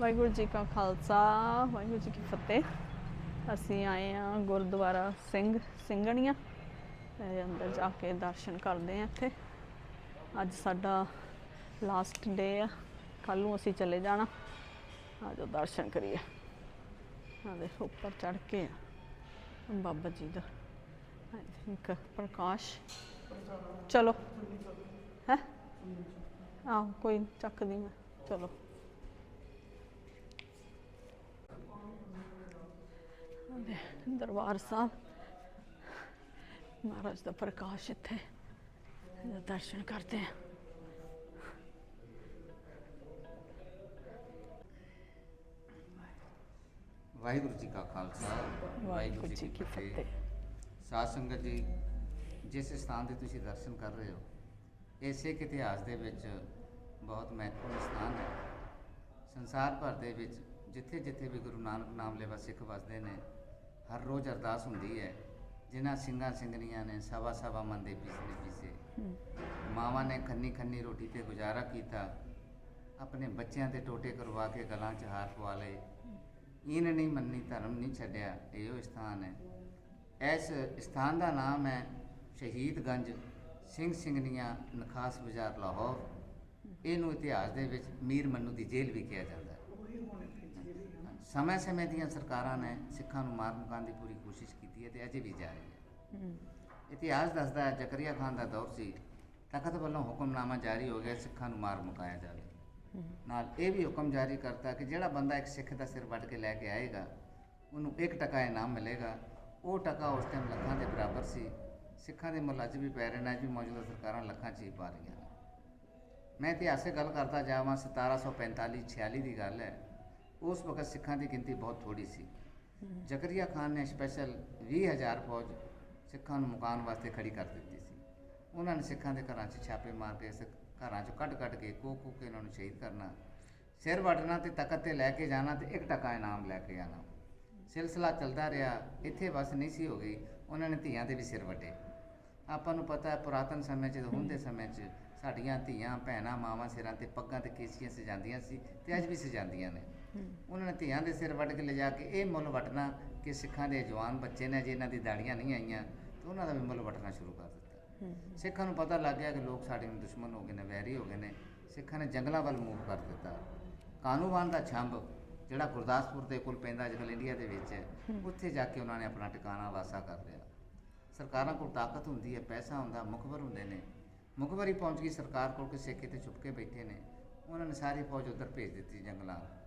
ਵਾਹਿਗੁਰੂ ਜੀ ਕਾ ਖਾਲਸਾ ਵਾਹਿਗੁਰੂ ਜੀ ਕੀ ਫਤਿਹ। ਅਸੀਂ ਆਏ ਆ ਗੁਰਦੁਆਰਾ ਸਿੰਘ ਸਿੰਘਣੀਆਂ। ਤੇ ਅੰਦਰ ਜਾ ਕੇ ਦਰਸ਼ਨ ਕਰਦੇ ਆ ਇੱਥੇ। ਅੱਜ ਸਾਡਾ ਲਾਸਟ ਡੇ ਆ। ਕੱਲ ਨੂੰ ਅਸੀਂ ਚਲੇ ਜਾਣਾ। ਆਜੋ ਦਰਸ਼ਨ ਕਰੀਏ। ਆ ਦੇ ਉੱਪਰ ਚੜ ਕੇ ਆ। ਬਾਬਾ ਜੀ ਦਾ। ਆਈ ਥਿੰਕ ਪ੍ਰਕਾਸ਼। ਚਲੋ। ਹੈ? ਆਹ ਕੋਈ ਨੀ, ਚੱਕਦੀ ਮੈਂ। ਚਲੋ। ਦਰਬਾਰ ਸਾਹਿਬ ਮਹਾਰਾਜ ਦਾ ਪ੍ਰਕਾਸ਼ ਇੱਥੇ ਇਹਦਾ ਦਰਸ਼ਨ ਕਰਦੇ ਆ ਵਾਹਿਗੁਰੂ ਜੀ ਕਾ ਖਾਲਸਾ ਵਾਹਿਗੁਰੂ ਜੀ ਕੀ ਫਤਿਹ ਸਾਧ ਸੰਗਤ ਜੀ ਜਿਸ ਸਥਾਨ ਦੇ ਤੁਸੀਂ ਦਰਸ਼ਨ ਕਰ ਰਹੇ ਹੋ ਇਹ ਸਿੱਖ ਇਤਿਹਾਸ ਦੇ ਵਿੱਚ ਬਹੁਤ ਮਹੱਤਵਪੂਰਨ ਸਥਾਨ ਹੈ ਸੰਸਾਰ ਭਰ ਦੇ ਵਿੱਚ ਜਿੱਥੇ ਜਿੱਥੇ ਵੀ ਗੁਰੂ ਨਾਨਕ ਨਾਮ ਲੈਵਾ ਸਿੱਖ ਵਸਦੇ ਨੇ ਹਰ ਰੋਜ਼ ਅਰਦਾਸ ਹੁੰਦੀ ਹੈ ਜਿਨ੍ਹਾਂ ਸਿੰਘਾਂ ਸਿੰਘਣੀਆਂ ਨੇ ਸਵਾ ਸਵਾ ਮਨ ਦੇ ਪੀਸਨੇ ਪੀਸੇ ਮਾਵਾਂ ਨੇ ਖੰਨੀ ਖੰਨੀ ਰੋਟੀ ਤੇ ਗੁਜ਼ਾਰਾ ਕੀਤਾ ਆਪਣੇ ਬੱਚਿਆਂ ਦੇ ਟੋਟੇ ਕਰਵਾ ਕੇ ਗਲਾਂ 'ਚ ਹਾਰ ਪਵਾ ਲਏ। ਇਹਨ ਨਹੀਂ ਮੰਨੀ ਧਰਮ ਨਹੀਂ ਛੱਡਿਆ ਇਹੋ ਸਥਾਨ ਹੈ। ਇਸ ਸਥਾਨ ਦਾ ਨਾਮ ਹੈ ਸ਼ਹੀਦਗੰਜ ਸਿੰਘ ਸਿੰਘਨੀਆਂ ਨਖਾਸ ਬਾਜ਼ਾਰ ਲਾਹੌਰ। ਇਹਨੂੰ ਇਤਿਹਾਸ ਦੇ ਵਿੱਚ ਮੀਰ ਮੰਨੂ ਦੀ ਜੇਲ੍ਹ ਵੀ ਕਿਹਾ ਜਾਂਦਾ ਹੈ। ਸਮੇਂ ਸਮੇਂ ਦੀਆਂ ਸਰਕਾਰਾਂ ਨੇ ਸਿੱਖਾਂ ਨੂੰ ਮਾਰ ਮੁਕਾਉਣ ਦੀ ਪੂਰੀ ਕੋਸ਼ਿਸ਼ ਕੀਤੀ ਹੈ ਤੇ ਅਜੇ ਵੀ ਜਾਰੀ ਹੈ। ਇਤਿਹਾਸ ਦੱਸਦਾ ਹੈ ਜ਼ਕਰੀਆ ਖਾਨ ਦਾ ਦੌਰ ਸੀ ਤਖਤ ਵੱਲੋਂ ਹੁਕਮਨਾਮਾ ਜਾਰੀ ਹੋ ਗਿਆ ਸਿੱਖਾਂ ਨੂੰ ਮਾਰ ਮੁਕਾਇਆ ਜਾਵੇ। ਨਾਲ ਇਹ ਵੀ ਹੁਕਮ ਜਾਰੀ ਕਰਤਾ ਕਿ ਜਿਹੜਾ ਬੰਦਾ ਇੱਕ ਸਿੱਖ ਦਾ ਸਿਰ ਵੱਢ ਕੇ ਲੈ ਕੇ ਆਏਗਾ ਉਹਨੂੰ 1 ਟਕਾ ਇਨਾਮ ਮਿਲੇਗਾ। ਉਹ ਟਕਾ ਉਸ ਟਾਈਮ ਲੱਖਾਂ ਦੇ ਬਰਾਬਰ ਸੀ। ਸਿੱਖਾਂ ਦੇ ਮੁੱਲ ਅੱਜ ਵੀ ਪੈ ਰਹੇ ਨੇ ਅੱਜ ਵੀ ਮੌਜੂਦਾ ਸਰਕਾਰਾਂ ਲੱਖਾਂ 'ਚ ਹੀ ਪਾ ਰਹੀਆਂ ਮੈਂ ਇਤਿਹਾਸਿਕ ਗੱਲ ਕਰਦਾ ਜਾਵਾਂ 1745 46 ਦੀ ਗੱਲ ਹੈ। ਉਸ ਵਕਤ ਸਿੱਖਾਂ ਦੀ ਗਿਣਤੀ ਬਹੁਤ ਥੋੜੀ ਸੀ। ਜ਼ਕਰੀਆ ਖਾਨ ਨੇ ਸਪੈਸ਼ਲ 20000 ਫੌਜ ਸਿੱਖਾਂ ਨੂੰ ਮੁਕਾਉਣ ਵਾਸਤੇ ਖੜੀ ਕਰ ਦਿੱਤੀ ਸੀ। ਉਹਨਾਂ ਨੇ ਸਿੱਖਾਂ ਦੇ ਘਰਾਂ 'ਚ ਛਾਪੇ ਮਾਰ ਕੇ ਸਿੱਖ ਘਰਾਂ 'ਚੋਂ ਕੱਢ ਕੱਢ ਕੇ ਕੋ ਕੋ ਕੇ ਉਹਨਾਂ ਨੂੰ ਸ਼ਹੀਦ ਕਰਨਾ, ਸਿਰ ਵੱਢਣਾ ਤੇ ਤਖਤ ਤੇ ਲੈ ਕੇ ਜਾਣਾ ਤੇ ਇੱਕ ਟਕਾ ਇਨਾਮ ਲੈ ਕੇ ਆਣਾ ਸਿਲਸਿਲਾ ਚੱਲਦਾ ਰਿਹਾ, ਇੱਥੇ ਬਸ ਨਹੀਂ ਸੀ ਹੋ ਗਈ, ਉਹਨਾਂ ਨੇ ਧੀਆਂ ਦੇ ਵੀ ਸਿਰ ਵੱਢੇ। ਆਪਾਂ ਨੂੰ ਪਤਾ ਹੈ ਪੁਰਾਤਨ ਸਮੇਂ 'ਚ ਹੁਣ ਦੇ ਸਮੇਂ 'ਚ ਸਾਡੀਆਂ ਧੀਆਂ, ਭੈਣਾਂ, ਮਾਵਾਂ ਸਿਰਾਂ ਤੇ ਪੱਗਾਂ ਤੇ ਕੇਸੀਆਂ ਸਜਾਉਂਦੀਆਂ ਸੀ ਤੇ ਅੱਜ ਵੀ ਸਜਾਉਂਦੀਆਂ ਨੇ। ਉਹਨਾਂ ਨੇ ਧੀਆਂ ਦੇ ਸਿਰ ਵੱਢ ਕੇ ਲਿਜਾ ਕੇ ਇਹ ਮੁੱਲ ਵੱਟਣਾ ਕਿ ਸਿੱਖਾਂ ਦੇ ਜਵਾਨ ਬੱਚੇ ਨੇ ਜੇ ਇਹਨਾਂ ਦੀ ਦਾੜੀਆਂ ਨਹੀਂ ਆਈਆਂ ਤੇ ਉਹਨਾਂ ਦਾ ਵੀ ਮੁੱਲ ਵੱਟਣਾ ਸ਼ੁਰੂ ਕਰ ਦਿੱਤਾ। ਸਿੱਖਾਂ ਨੂੰ ਪਤਾ ਲੱਗ ਗਿਆ ਕਿ ਲੋਕ ਸਾਡੇ ਨੂੰ ਦੁਸ਼ਮਣ ਹੋ ਗਏ ਨੇ ਵੈਰੀ ਹੋ ਗਏ ਨੇ। ਸਿੱਖਾਂ ਨੇ ਜੰਗਲਾਂ ਵੱਲ ਮੂਵ ਕਰ ਦਿੱਤਾ। ਕਾਨੂੰਵਾਨ ਦਾ ਛੰਭ ਜਿਹੜਾ ਗੁਰਦਾਸਪੁਰ ਦੇ ਕੋਲ ਪੈਂਦਾ ਅੱਜਕੱਲ੍ਹ ਇੰਡੀਆ ਦੇ ਵਿੱਚ ਉੱਥੇ ਜਾ ਕੇ ਉਹਨਾਂ ਨੇ ਆਪਣਾ ਟਿਕਾਣਾ ਵਾਸਾ ਕਰ ਲਿਆ। ਸਰਕਾਰਾਂ ਕੋਲ ਤਾਕਤ ਹੁੰਦੀ ਹੈ ਪੈਸਾ ਹੁੰਦਾ ਮੁਖਬਰ ਹੁੰਦੇ ਨੇ। ਮੁਖਬਰੀ ਪਹੁੰਚ ਗਈ ਸਰਕਾਰ ਕੋਲ ਕਿਸੇ ਕਿਤੇ ਛੁਪ ਕੇ ਬੈਠੇ ਨੇ। ਉਹਨਾਂ ਨੇ ਸਾਰੀ ਫੌਜ ਉੱਧਰ ਭੇਜ ਦਿੱਤੀ ਜੰਗਲਾਂ।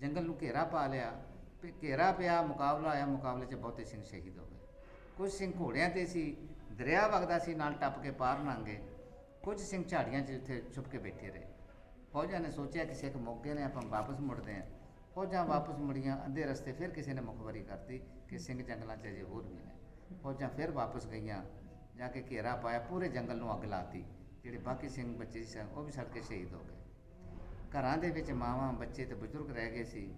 ਜੰਗਲ ਨੂੰ ਘੇਰਾ ਪਾ ਲਿਆ ਤੇ ਘੇਰਾ ਪਿਆ, ਮੁਕਾਬਲਾ ਆਇਆ, ਮੁਕਾਬਲੇ 'ਚ ਬਹੁਤੇ ਸਿੰਘ ਸ਼ਹੀਦ ਹੋ ਗਏ। ਕੁਝ ਸਿੰਘ ਘੋੜਿਆਂ ਤੇ ਸੀ, ਦਰਿਆ ਵਗਦਾ ਸੀ, ਨਾਲ ਟੱਪ ਕੇ ਪਾਰ ਲੰਘੇ ਕੁਝ ਸਿੰਘ ਝਾੜੀਆਂ 'ਚ ਉੱਥੇ ਛੁਪ ਕੇ ਬੈਠੇ ਰਹੇ। ਫੌਜਾਂ ਨੇ ਸੋਚਿਆ ਕਿ ਸਿੱਖ ਮੌਕੇ ਨੇ ਆਪਾਂ ਵਾਪਸ ਮੁੜਦੇ ਹਾਂ। ਫੌਜਾਂ ਵਾਪਸ ਮੁੜੀਆਂ, ਅੱਧੇ ਰਸਤੇ ਫਿਰ ਕਿਸੇ ਨੇ ਮੁਖਬਰੀ ਕਰਤੀ ਕਿ ਸਿੰਘ ਜੰਗਲਾਂ 'ਚ ਅਜੇ ਹੋਰ ਵੀ ਨੇ। ਫੌਜਾਂ ਫਿਰ ਵਾਪਸ ਗਈਆਂ, ਜਾ ਕੇ ਘੇਰਾ ਪਾਇਆ, ਪੂਰੇ ਜੰਗਲ ਨੂੰ ਅੱਗ ਲਾਤੀ, ਜਿਹੜੇ ਬਾਕੀ ਸਿੰਘ ਬੱਚੇ ਸੀ, ਉਹ ਵੀ ਸੜ ਕੇ ਸ਼ਹੀਦ ਹੋ ਗਏ। ਘਰਾਂ ਦੇ ਵਿੱਚ ਮਾਵਾਂ ਬੱਚੇ ਤੇ ਬਜ਼ੁਰਗ ਰਹਿ ਗਏ ਸੀ।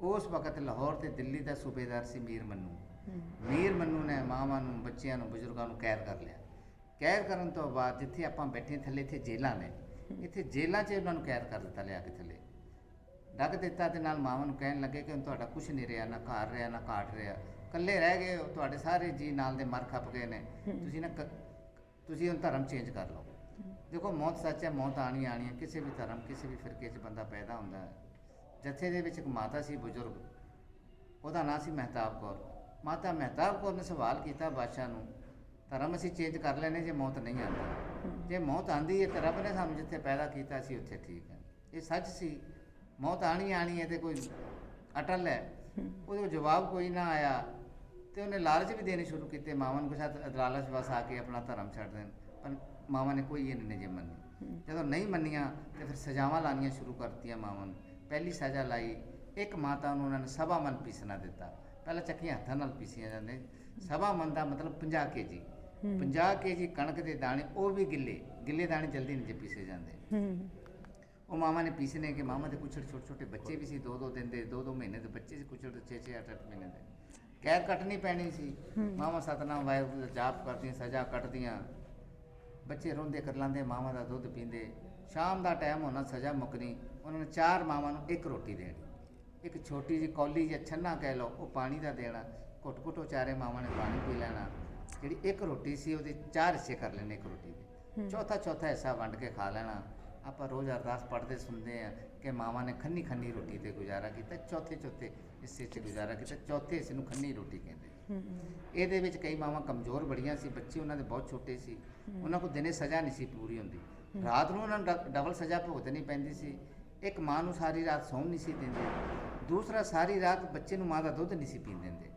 ਉਸ ਵਕਤ ਲਾਹੌਰ ਤੇ ਦਿੱਲੀ ਦਾ ਸੂਬੇਦਾਰ ਸੀ ਮੀਰ ਮੰਨੂ। ਮੀਰ ਮੰਨੂ ਨੇ ਮਾਵਾਂ ਨੂੰ ਬੱਚਿਆਂ ਨੂੰ ਬਜ਼ੁਰਗਾਂ ਨੂੰ ਕੈਦ ਕਰ ਲਿਆ। ਕੈਦ ਕਰਨ ਤੋਂ ਬਾਅਦ ਜਿੱਥੇ ਆਪਾਂ ਬੈਠੇ ਥੱਲੇ ਇੱਥੇ ਜੇਲ੍ਹਾਂ ਨੇ। ਇੱਥੇ ਜੇਲ੍ਹਾਂ 'ਚ ਉਹਨਾਂ ਨੂੰ ਕੈਦ ਕਰ ਦਿੱਤਾ ਲਿਆ ਕੇ ਥੱਲੇ। ਡੱਕ ਦਿੱਤਾ ਤੇ ਨਾਲ ਮਾਵਾਂ ਨੂੰ ਕਹਿਣ ਲੱਗੇ ਕਿ ਤੁਹਾਡਾ ਕੁਝ ਨਹੀਂ ਰਿਹਾ ਨਾ ਘਰ ਰਿਹਾ ਨਾ ਕਾਟ ਰਿਹਾ। ਇਕੱਲੇ ਰਹਿ ਗਏ ਹੋ ਤੁਹਾਡੇ ਸਾਰੇ ਜੀ ਨਾਲ ਦੇ ਮਰ ਖੱਪ ਗਏ ਨੇ। ਤੁਸੀਂ ਨਾ ਤੁਸੀਂ ਹੁਣ ਧਰਮ ਚੇਂਜ ਕਰ ਲਓ। ਦੇਖੋ, ਮੌਤ ਸੱਚ ਹੈ, ਮੌਤ ਆਣੀ ਆਣੀ ਹੈ। ਕਿਸੇ ਵੀ ਧਰਮ, ਕਿਸੇ ਵੀ ਫਿਰਕੇ 'ਚ ਬੰਦਾ ਪੈਦਾ ਹੁੰਦਾ ਹੈ। ਜਥੇ ਦੇ ਵਿੱਚ ਇੱਕ ਮਾਤਾ ਸੀ, ਬਜ਼ੁਰਗ। ਉਹਦਾ ਨਾਂ ਸੀ ਮਹਿਤਾਬ ਕੌਰ। ਮਾਤਾ ਮਹਿਤਾਬ ਕੌਰ ਨੇ ਸਵਾਲ ਕੀਤਾ ਬਾਦਸ਼ਾਹ ਨੂੰ, ਧਰਮ ਅਸੀਂ ਚੇਂਜ ਕਰ ਲੈਨੇ ਜੇ ਮੌਤ ਨਹੀਂ ਆਉਂਦੀ। ਜੇ ਮੌਤ ਆਂਦੀ ਹੈ ਤਾਂ ਰੱਬ ਨੇ ਸਾਨੂੰ ਜਿੱਥੇ ਪੈਦਾ ਕੀਤਾ ਸੀ, ਉੱਥੇ ਠੀਕ ਹੈ। ਇਹ ਸੱਚ ਸੀ। ਮੌਤ ਆਣੀ ਆਣੀ ਹੈ ਤੇ ਕੋਈ ਅਟਲ ਹੈ। ਉਹਦੇ ਜਵਾਬ ਕੋਈ ਨਾ ਆਇਆ ਤੇ ਉਹਨੇ ਲਾਲਚ ਵੀ ਦੇਣੇ ਸ਼ੁਰੂ ਕੀਤੇ। ਮਾਵਨ ਕੁਛ ਕਿ ਵਸ ਆ ਕੇ ਆਪਣਾ ਧਰਮ ਛੱਡ ਦੇਣ। ਪਰ ਮਾਵਾਂ ਨੇ ਕੋਈ ਇਹ ਨਹੀਂ ਜੇ ਮੰਨੀ। ਜਦੋਂ ਨਹੀਂ ਮੰਨੀਆਂ ਤੇ ਫਿਰ ਸਜ਼ਾਵਾਂ ਲਾਣੀਆਂ ਸ਼ੁਰੂ ਕਰਤੀਆਂ ਮਾਵਾਂ ਨੂੰ। ਪਹਿਲੀ ਸਜ਼ਾ ਲਾਈ ਇੱਕ ਮਾਤਾ ਨੂੰ ਉਹਨਾਂ ਨੇ ਸਵਾ ਮਨ ਪੀਸਣਾ ਦਿੱਤਾ। ਪਹਿਲਾਂ ਚੱਕੀਆਂ ਹੱਥਾਂ ਨਾਲ ਪੀਸੀਆਂ ਜਾਂਦੇ। ਸਵਾ ਮਨ ਦਾ ਮਤਲਬ 50 ਕੇਜੀ। 50 ਕੇਜੀ ਕਣਕ ਦੇ ਦਾਣੇ ਉਹ ਵੀ ਗਿੱਲੇ। ਗਿੱਲੇ ਦਾਣੇ ਜਲਦੀ ਨਹੀਂ ਪੀਸੇ ਜਾਂਦੇ। ਉਹ ਮਾਮਾ ਨੇ ਪੀਸਨੇ ਕਿ ਮਾਮਾ ਦੇ ਕੁਛ ਛੋਟੇ ਛੋਟੇ ਬੱਚੇ ਵੀ ਸੀ ਦੋ ਦੋ ਦਿਨ ਦੇ ਦੋ ਦੋ ਮਹੀਨੇ ਦੇ ਬੱਚੇ ਸੀ ਕੁਛ ਛੇ ਛੇ ਅੱਠ ਅੱਠ ਮਹੀਨੇ ਦੇ। ਕੈਦ ਕੱਟਣੀ ਪੈਣੀ ਸੀ। ਮਾਮਾ ਸਤਨਾਮ ਵਾਹਿਗੁਰੂ ਦਾ ਜਾਪ ਕਰਦੀਆਂ ਸਜ਼ਾ ਕੱਟਦੀਆਂ। ਬੱਚੇ ਰੋਂਦੇ ਕਰ ਲਾਂਦੇ ਮਾਮਾ ਦਾ ਦੁੱਧ ਪੀਂਦੇ। ਸ਼ਾਮ ਦਾ ਟਾਈਮ ਹੋਣਾ ਸਜ਼ਾ ਮੁੱਕਣੀ। ਉਹਨਾਂ ਨੇ ਚਾਰ ਮਾਵਾਂ ਨੂੰ ਇੱਕ ਰੋਟੀ ਦੇਣੀ। ਇੱਕ ਛੋਟੀ ਜਿਹੀ ਕੌਲੀ ਜਾਂ ਛੰਨਾ ਕਹਿ ਲਓ ਉਹ ਪਾਣੀ ਦਾ ਦੇਣਾ। ਘੁੱਟ ਘੁੱਟ ਚਾਰੇ ਮਾਵਾਂ ਨੇ ਪਾਣੀ ਪੀ ਲੈਣਾ। ਜਿਹੜੀ ਇੱਕ ਰੋਟੀ ਸੀ ਉਹਦੇ ਚਾਰ ਹਿੱਸੇ ਕਰ ਲੈਣੇ ਇੱਕ ਰੋਟੀ ਦੇ। ਚੌਥਾ ਚੌਥਾ ਹਿੱਸਾ ਵੰਡ ਕੇ ਖਾ ਲੈਣਾ। ਆਪਾਂ ਰੋਜ਼ ਅਰਦਾਸ ਪੜ੍ਹਦੇ ਸੁਣਦੇ ਆ ਕਿ ਮਾਵਾਂ ਨੇ ਖੰਨੀ ਖੰਨੀ ਰੋਟੀ ਤੇ ਗੁਜ਼ਾਰਾ ਕੀਤਾ। ਚੌਥੇ ਚੌਥੇ ਹਿੱਸੇ 'ਚ ਗੁਜ਼ਾਰਾ ਕੀਤਾ। ਚੌਥੇ ਹਿੱਸੇ ਨੂੰ ਖੰਨੀ ਰੋਟੀ ਕਹਿੰਦੇ। ਇਹਦੇ ਵਿੱਚ ਕਈ ਮਾਵਾਂ ਕਮਜ਼ੋਰ ਬੜੀਆਂ ਸੀ, ਬੱਚੇ ਉਹਨਾਂ ਦੇ ਬਹੁਤ ਛੋਟੇ ਸੀ। ਉਹਨਾਂ ਕੋਲ ਦਿਨੇ ਸਜ਼ਾ ਨਹੀਂ ਸੀ ਪੂਰੀ ਹੁੰਦੀ। ਰਾਤ ਨੂੰ ਉਹਨਾਂ ਨੂੰ ਡਬਲ ਸਜ਼ਾ ਭੁਗਤਣੀ ਪੈਂਦੀ ਸੀ। ਇੱਕ ਮਾਂ ਨੂੰ ਸਾਰੀ ਰਾਤ ਸੌਣ ਨਹੀਂ ਸੀ ਦਿੰਦੇ। ਦੂਸਰਾ, ਸਾਰੀ ਰਾਤ ਬੱਚੇ ਨੂੰ ਮਾਂ ਦਾ ਦੁੱਧ ਨਹੀਂ ਸੀ ਪੀਣ ਦਿੰਦੇ।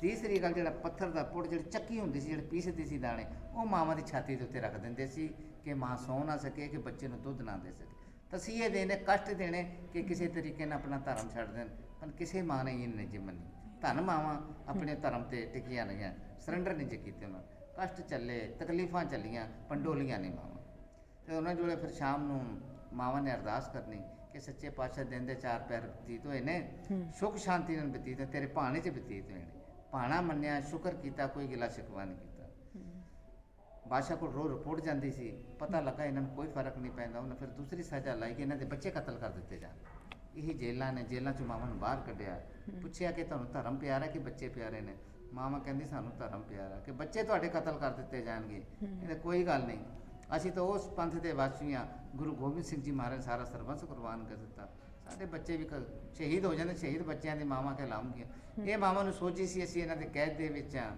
ਤੀਸਰੀ ਗੱਲ, ਜਿਹੜਾ ਪੱਥਰ ਦਾ ਪੁੱਟ, ਜਿਹੜੀ ਚੱਕੀ ਹੁੰਦੀ ਸੀ, ਜਿਹੜੀ ਪੀਸਦੀ ਸੀ ਦਾਣੇ, ਉਹ ਮਾਵਾਂ ਦੀ ਛਾਤੀ ਦੇ ਉੱਤੇ ਰੱਖ ਦਿੰਦੇ ਸੀ ਕਿ ਮਾਂ ਸੌ ਨਾ ਸਕੇ, ਕਿ ਬੱਚੇ ਨੂੰ ਦੁੱਧ ਨਾ ਦੇ ਸਕੇ। ਤਸੀਹੇ ਦੇਣੇ, ਕਸ਼ਟ ਦੇਣੇ ਕਿ ਕਿਸੇ ਤਰੀਕੇ ਨਾਲ ਆਪਣਾ ਧਰਮ ਛੱਡ ਦੇਣ, ਪਰ ਕਿਸੇ ਮਾਂ ਨੇ ਇਹ ਨਹੀਂ। ਜੀ ਧੰਨ ਮਾਵਾਂ ਆਪਣੇ ਧਰਮ ਤੇ ਟਿਕੀਆਂ ਰਹੀਆਂ। ਸਰੈਂਡਰ ਨਹੀਂ ਜੀ ਕੀਤੇ ਉਹਨਾਂ। ਕਸ਼ਟ ਚੱਲੇ ਤਕਲੀਫਾਂ ਚੱਲੀਆਂ ਪੰਡੋਲੀਆਂ ਨਹੀਂ ਮਾਵਾਂ। ਤੇ ਉਹਨਾਂ ਜੋਲੇ ਫਿਰ ਸ਼ਾਮ ਨੂੰ ਮਾਵਾਂ ਨੇ ਅਰਦਾਸ ਕਰਨੀ ਕਿ ਸੱਚੇ ਪਾਤਸ਼ਾਹ ਦਿਨ ਦੇ ਚਾਰ ਪੈਰ ਬਤੀਤ ਹੋਏ ਨੇ ਸੁਖ ਸ਼ਾਂਤੀ ਨਾਲ ਬਤੀਤ ਤੇਰੇ ਭਾਣੇ 'ਚ ਬਤੀਤ ਹੋਏ ਨੇ। ਭਾਣਾ ਮੰਨਿਆ ਸ਼ੁਕਰ ਕੀਤਾ ਕੋਈ ਗਿਲਾ ਸ਼ਿਕਵਾ ਨਹੀਂ ਕੀਤਾ। ਬਾਦਸ਼ਾਹ ਕੋਲ ਰੋ ਰਿਪੋਰਟ ਜਾਂਦੀ ਸੀ ਪਤਾ ਲੱਗਾ ਇਹਨਾਂ ਨੂੰ ਕੋਈ ਫ਼ਰਕ ਨਹੀਂ ਪੈਂਦਾ ਉਹਨੇ ਫਿਰ ਦੂਸਰੀ ਸਜ਼ਾ ਲਾਈ ਕਿ ਇਹਨਾਂ ਦੇ ਬੱਚੇ ਕਤਲ ਕਰ ਦਿੱਤੇ ਜਾਣ। ਇਹ ਜੇਲਾਂ ਨੇ ਜੇਲਾਂ ਚੋਂ ਮਾਵਾਂ ਨੂੰ ਬਾਹਰ ਕੱਢਿਆ। ਪੁੱਛਿਆ ਕਿ ਤੁਹਾਨੂੰ ਧਰਮ ਪਿਆਰਾ ਕਿ ਬੱਚੇ ਪਿਆਰੇ ਨੇ? ਮਾਵਾਂ ਕਹਿੰਦੀ ਸਾਨੂੰ ਧਰਮ ਪਿਆਰਾ ਕਿ ਬੱਚੇ ਤੁਹਾਡੇ ਕਤਲ ਕਰ ਦਿੱਤੇ ਜਾਣਗੇ। ਇਹਦੇ ਕੋਈ ਗੱਲ ਨਹੀਂ। ਅਸੀਂ ਤਾਂ ਉਸ ਪੰਥ ਦੇ ਵਾਸੀਆਂ ਗੁਰੂ ਗੋਬਿੰਦ ਸਿੰਘ ਜੀ ਮਹਾਰਾਜ ਸਾਰਾ ਸਰਬੰਸ ਕੁਰਬਾਨ ਕਰ ਦਿੱਤਾ। ਸਾਡੇ ਬੱਚੇ ਵੀ ਸ਼ਹੀਦ ਹੋ ਜਾਂਦੇ ਸ਼ਹੀਦ ਬੱਚਿਆਂ ਦੀ ਮਾਵਾਂ ਕਹਿਲਾਉਂਗੀਆਂ ਇਹ ਮਾਵਾਂ ਨੂੰ ਸੋਚੀ ਸੀ ਅਸੀਂ ਇਹਨਾਂ ਦੇ ਕੈਦ ਦੇ ਵਿੱਚ ਆ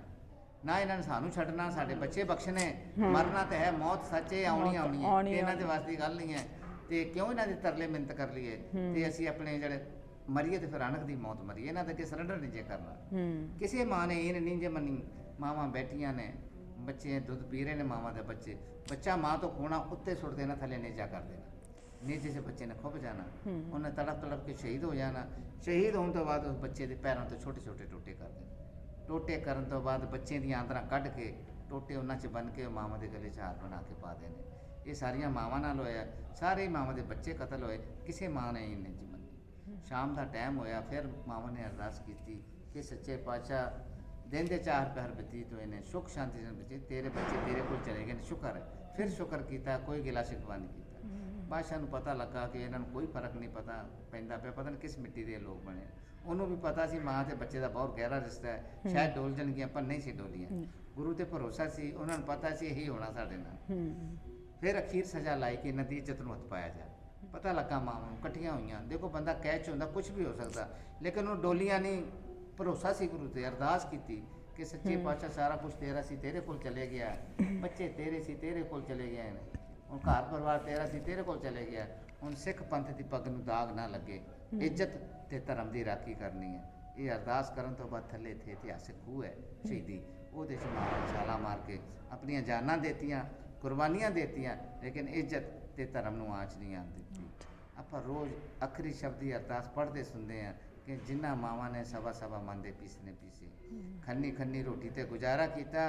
ਨਾ ਇਹਨਾਂ ਨੇ ਸਾਨੂੰ ਛੱਡਣਾ ਸਾਡੇ ਬੱਚੇ ਬਖਸ਼ਣੇ। ਮਰਨਾ ਤਾਂ ਹੈ ਮੌਤ ਸੱਚੇ ਆਉਣੀ ਆਉਣੀ ਹੈ। ਇਹਨਾਂ ਦੇ ਵਾਸਤੇ ਗੱਲ ਨਹੀਂ ਹੈ। ਤੇ ਕਿਉਂ ਇਹਨਾਂ ਦੇ ਤਰਲੇ ਮਿੰਤ ਕਰ ਲਈਏ? ਤੇ ਅਸੀਂ ਆਪਣੇ ਜਿਹੜੇ ਮਰੀਏ ਤੇ ਫਿਰ ਅਣਖ ਦੀ ਮੌਤ ਮਰੀਏ ਇਹਨਾਂ ਦੇ ਅੱਗੇ ਸਰੈਂਡਰ ਨਹੀਂ ਜੇ ਕਰਨਾ। ਕਿਸੇ ਮਾਂ ਨੇ ਇਹ ਨਹੀਂ ਜੇ ਮੰਨੀ ਮਾਵਾਂ ਬੈਠੀਆਂ ਨੇ ਬੱਚੇ ਦੁੱਧ ਪੀ ਰਹੇ ਨੇ ਮਾਵਾਂ ਦੇ ਬੱਚੇ ਬੱਚਾ ਮਾਂ ਤੋਂ ਖੋਣਾ ਉੱਤੇ ਸੁੱਟ ਦੇਣਾ ਥੱਲੇ ਨੀਚਾ ਕਰ ਦੇਣਾ। ਨੀਚੇ ਸੇ ਬੱਚੇ ਨੇ ਖੁੱਭ ਜਾਣਾ। ਉਹਨੇ ਤੜਪ ਤੜਪ ਕੇ ਸ਼ਹੀਦ ਹੋ ਜਾਣਾ। ਸ਼ਹੀਦ ਹੋਣ ਤੋਂ ਬਾਅਦ ਉਸ ਬੱਚੇ ਦੇ ਪੈਰਾਂ ਤੋਂ ਛੋਟੇ ਛੋਟੇ ਟੋਟੇ ਕਰ ਦੇਣੇ। ਟੋਟੇ ਕਰਨ ਤੋਂ ਬਾਅਦ ਬੱਚੇ ਦੀਆਂ ਆਂਦਰਾਂ ਕੱਢ ਕੇ ਟੋਟੇ ਉਹਨਾਂ 'ਚ ਬੰਨ ਕੇ ਮਾਵਾਂ ਦੇ ਗਲੇ 'ਚ ਹਾਰ ਬਣਾ ਕੇ ਪਾ ਦੇਣੇ। ਇਹ ਸਾਰੀਆਂ ਮਾਵਾਂ ਨਾਲ ਹੋਇਆ ਸਾਰੇ ਮਾਵਾਂ ਦੇ ਬੱਚੇ ਕਤਲ ਹੋਏ ਕਿਸੇ ਮਾਂ ਨੇ ਇਹ ਨਹੀਂ ਜੀ ਮੰਨੀ। ਸ਼ਾਮ ਦਾ ਟਾਈਮ ਹੋਇਆ ਫਿਰ ਮਾਵਾਂ ਨੇ ਅਰਦਾਸ ਕੀਤੀ ਕਿ ਸੱਚੇ ਪਾਤਸ਼ਾਹ ਦਿਨ ਦੇ ਚਾਰ ਪਹਿਰ ਬਤੀਤ ਹੋਏ ਨੇ ਸੁਖ ਸ਼ਾਂਤੀ ਨਾਲ ਬਤੀਤ ਤੇਰੇ ਬੱਚੇ ਤੇਰੇ ਕੋਲ ਚਲੇ ਗਏ ਨੇ ਸ਼ੁਕਰ ਫਿਰ ਸ਼ੁਕਰ ਕੀਤਾ ਕੋਈ ਗਿਲਾ ਸ਼ਿਕਵਾ ਨਹੀਂ ਕੀਤਾ। ਬਾਦਸ਼ਾਹ ਨੂੰ ਪਤਾ ਲੱਗਾ ਕਿ ਇਹਨਾਂ ਨੂੰ ਕੋਈ ਫ਼ਰਕ ਨਹੀਂ ਪਤਾ ਪੈਂਦਾ ਪਿਆ ਪਤਾ ਨਹੀਂ ਕਿਸ ਮਿੱਟੀ ਦੇ ਲੋਕ ਬਣੇ ਉਹਨੂੰ ਵੀ ਪਤਾ ਸੀ ਮਾਂ ਤੇ ਬੱਚੇ ਦਾ ਬਹੁਤ ਗਹਿਰਾ ਰਿਸ਼ਤਾ ਹੈ। ਸ਼ਾਇਦ ਡੋਲ ਜਾਣਗੀਆਂ ਪਰ ਨਹੀਂ ਸੀ ਡੋਲੀਆਂ। ਗੁਰੂ ਤੇ ਭਰੋਸਾ ਸੀ ਉਹਨਾਂ ਨੂੰ ਪਤਾ ਸੀ ਇਹੀ ਹੋਣਾ ਸਾਡੇ ਨਾਲ। ਫਿਰ ਅਖੀਰ ਸਜ਼ਾ ਲਾਈ ਕਿ ਨਦੀ ਇੱਜ਼ਤ ਨੂੰ ਹੱਥ ਪਾਇਆ ਜਾ। ਪਤਾ ਲੱਗਾ ਮਾਵਾਂ ਨੂੰ ਇਕੱਠੀਆਂ ਹੋਈਆਂ। ਦੇਖੋ ਬੰਦਾ ਕਹਿ ਚ ਹੁੰਦਾ ਕੁਝ ਵੀ ਹੋ ਸਕਦਾ। ਲੇਕਿਨ ਉਹ ਡੋਲੀਆਂ ਨਹੀਂ ਭਰੋਸਾ ਸੀ ਗੁਰੂ ਤੇ ਅਰਦਾਸ ਕੀਤੀ ਕਿ ਸੱਚੇ ਪਾਤਸ਼ਾਹ ਸਾਰਾ ਕੁਝ ਤੇਰਾ ਸੀ ਤੇਰੇ ਕੋਲ ਚਲੇ ਗਿਆ। ਬੱਚੇ ਤੇਰੇ ਸੀ ਤੇਰੇ ਕੋਲ ਚਲੇ ਗਏ ਨੇ। ਹੁਣ ਘਰ ਪਰਿਵਾਰ ਤੇਰਾ ਸੀ ਤੇਰੇ ਕੋਲ ਚਲੇ ਗਿਆ। ਹੁਣ ਸਿੱਖ ਪੰਥ ਦੀ ਪੱਗ ਨੂੰ ਦਾਗ ਨਾ ਲੱਗੇ। ਇੱਜ਼ਤ ਤੇ ਧਰਮ ਦੀ ਰਾਖੀ ਕਰਨੀ ਹੈ। ਇਹ ਅਰਦਾਸ ਕਰਨ ਤੋਂ ਬਾਅਦ ਥੱਲੇ ਇੱਥੇ ਇਤਿਹਾਸਿਕ ਖੂਹ ਹੈ ਸ਼ਹੀਦੀ। ਉਹਦੇ 'ਚ ਮਾਰਾਂ ਛਾਲਾ ਮਾਰ ਕੇ ਆਪਣੀਆਂ ਜਾਨਾਂ ਦੇਤੀਆਂ। ਕੁਰਬਾਨੀਆਂ ਦਿੱਤੀਆਂ, ਲੇਕਿਨ ਇੱਜ਼ਤ ਤੇ ਧਰਮ ਨੂੰ ਆਂਚ ਨਹੀਂ ਆਉਣ ਦਿੱਤੀ ਆਪਾਂ ਰੋਜ਼ ਅਖਰੀ ਸ਼ਬਦੀ ਅਰਦਾਸ ਪੜ੍ਹਦੇ ਸੁਣਦੇ ਆ ਕਿ ਜਿਨ੍ਹਾਂ ਮਾਵਾਂ ਨੇ ਸਵਾ ਸਵਾ ਮਨ ਪੀਸਨੇ ਪੀਸੇ। ਖੰਨੀ ਖੰਨੀ ਰੋਟੀ ਤੇ ਗੁਜ਼ਾਰਾ ਕੀਤਾ,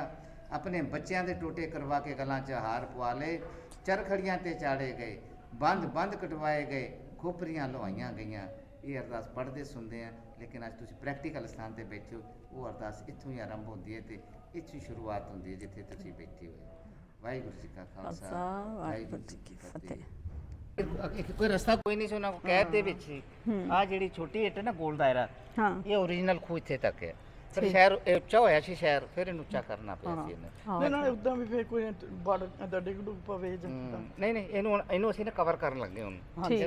ਆਪਣੇ ਬੱਚਿਆਂ ਦੇ ਟੋਟੇ ਕਰਵਾ ਕੇ ਗਲਾਂ 'ਚ ਹਾਰ ਪਵਾ ਲਏ, ਚਰਖੜੀਆਂ ਤੇ ਚਾੜੇ ਗਏ, ਬੰਦ ਬੰਦ ਕਟਵਾਏ ਗਏ, ਖੋਪਰੀਆਂ ਲਵਾਈਆਂ ਗਈਆਂ। ਇਹ ਅਰਦਾਸ ਪੜ੍ਹਦੇ ਸੁਣਦੇ ਆ ਲੇਕਿਨ ਅੱਜ ਤੁਸੀਂ ਪ੍ਰੈਕਟੀਕਲ ਸਥਾਨ ਤੇ ਬੈਠੇ ਹੋ, ਉਹ ਅਰਦਾਸ ਇੱਥੋਂ ਹੀ ਆਰੰਭ ਹੁੰਦੀ ਹੈ ਤੇ ਇੱਥੋਂ ਹੀ ਸ਼ੁਰੂਆਤ ਹੁੰਦੀ ਹੈ ਜਿੱਥੇ ਤੁਸੀਂ ਬੈਠੇ ਹੋਏ ਹੋ। ਵਾਹਿਗੁਰੂ ਜੀ ਕਾ ਖਾਲਸਾ ਵਾਹਿਗੁਰੂ ਜੀ ਕੀ ਫਤਿਹ। ਇੱਕ- ਇੱਕ ਕੋਈ ਰਸਤਾ ਕੋਈ ਨਹੀਂ ਸੀ ਉਹਨਾਂ ਕੋ ਕੈਦ ਦੇ ਵਿੱਚ ਆ ਜਿਹੜੀ ਛੋਟੀ ਇੱਟ ਹੈ ਨਾ ਗੋਲ ਦਾਇਰਾ ਹਾਂ। ਇਹ ਓਰੀਜਨਲ ਖੂਹ ਇੱਥੇ ਤੱਕ ਹੈ। ਫਿਰ ਸ਼ਹਿਰ ਇਹ ਉੱਚਾ ਹੋਇਆ ਸੀ ਸ਼ਹਿਰ ਫਿਰ ਇਹਨੂੰ ਉੱਚਾ ਕਰਨਾ ਪਿਆ ਸੀ ਇਹਨੇ। ਨਹੀਂ ਨਾ ਉਦਾਂ ਵੀ ਫੇਰ ਕੋਈ ਬੜ ਏਦਾਂ ਡਿੱਗ ਡੁੱਗ ਪਵੇ ਜਾਂ ਹਮ, ਨਹੀਂ ਨਹੀਂ ਇਹਨੂੰ ਹੁਣ- ਇਹਨੂੰ ਅਸੀਂ ਨਾ ਕਵਰ ਕਰਨ ਲੱਗੇ ਹੁਣ।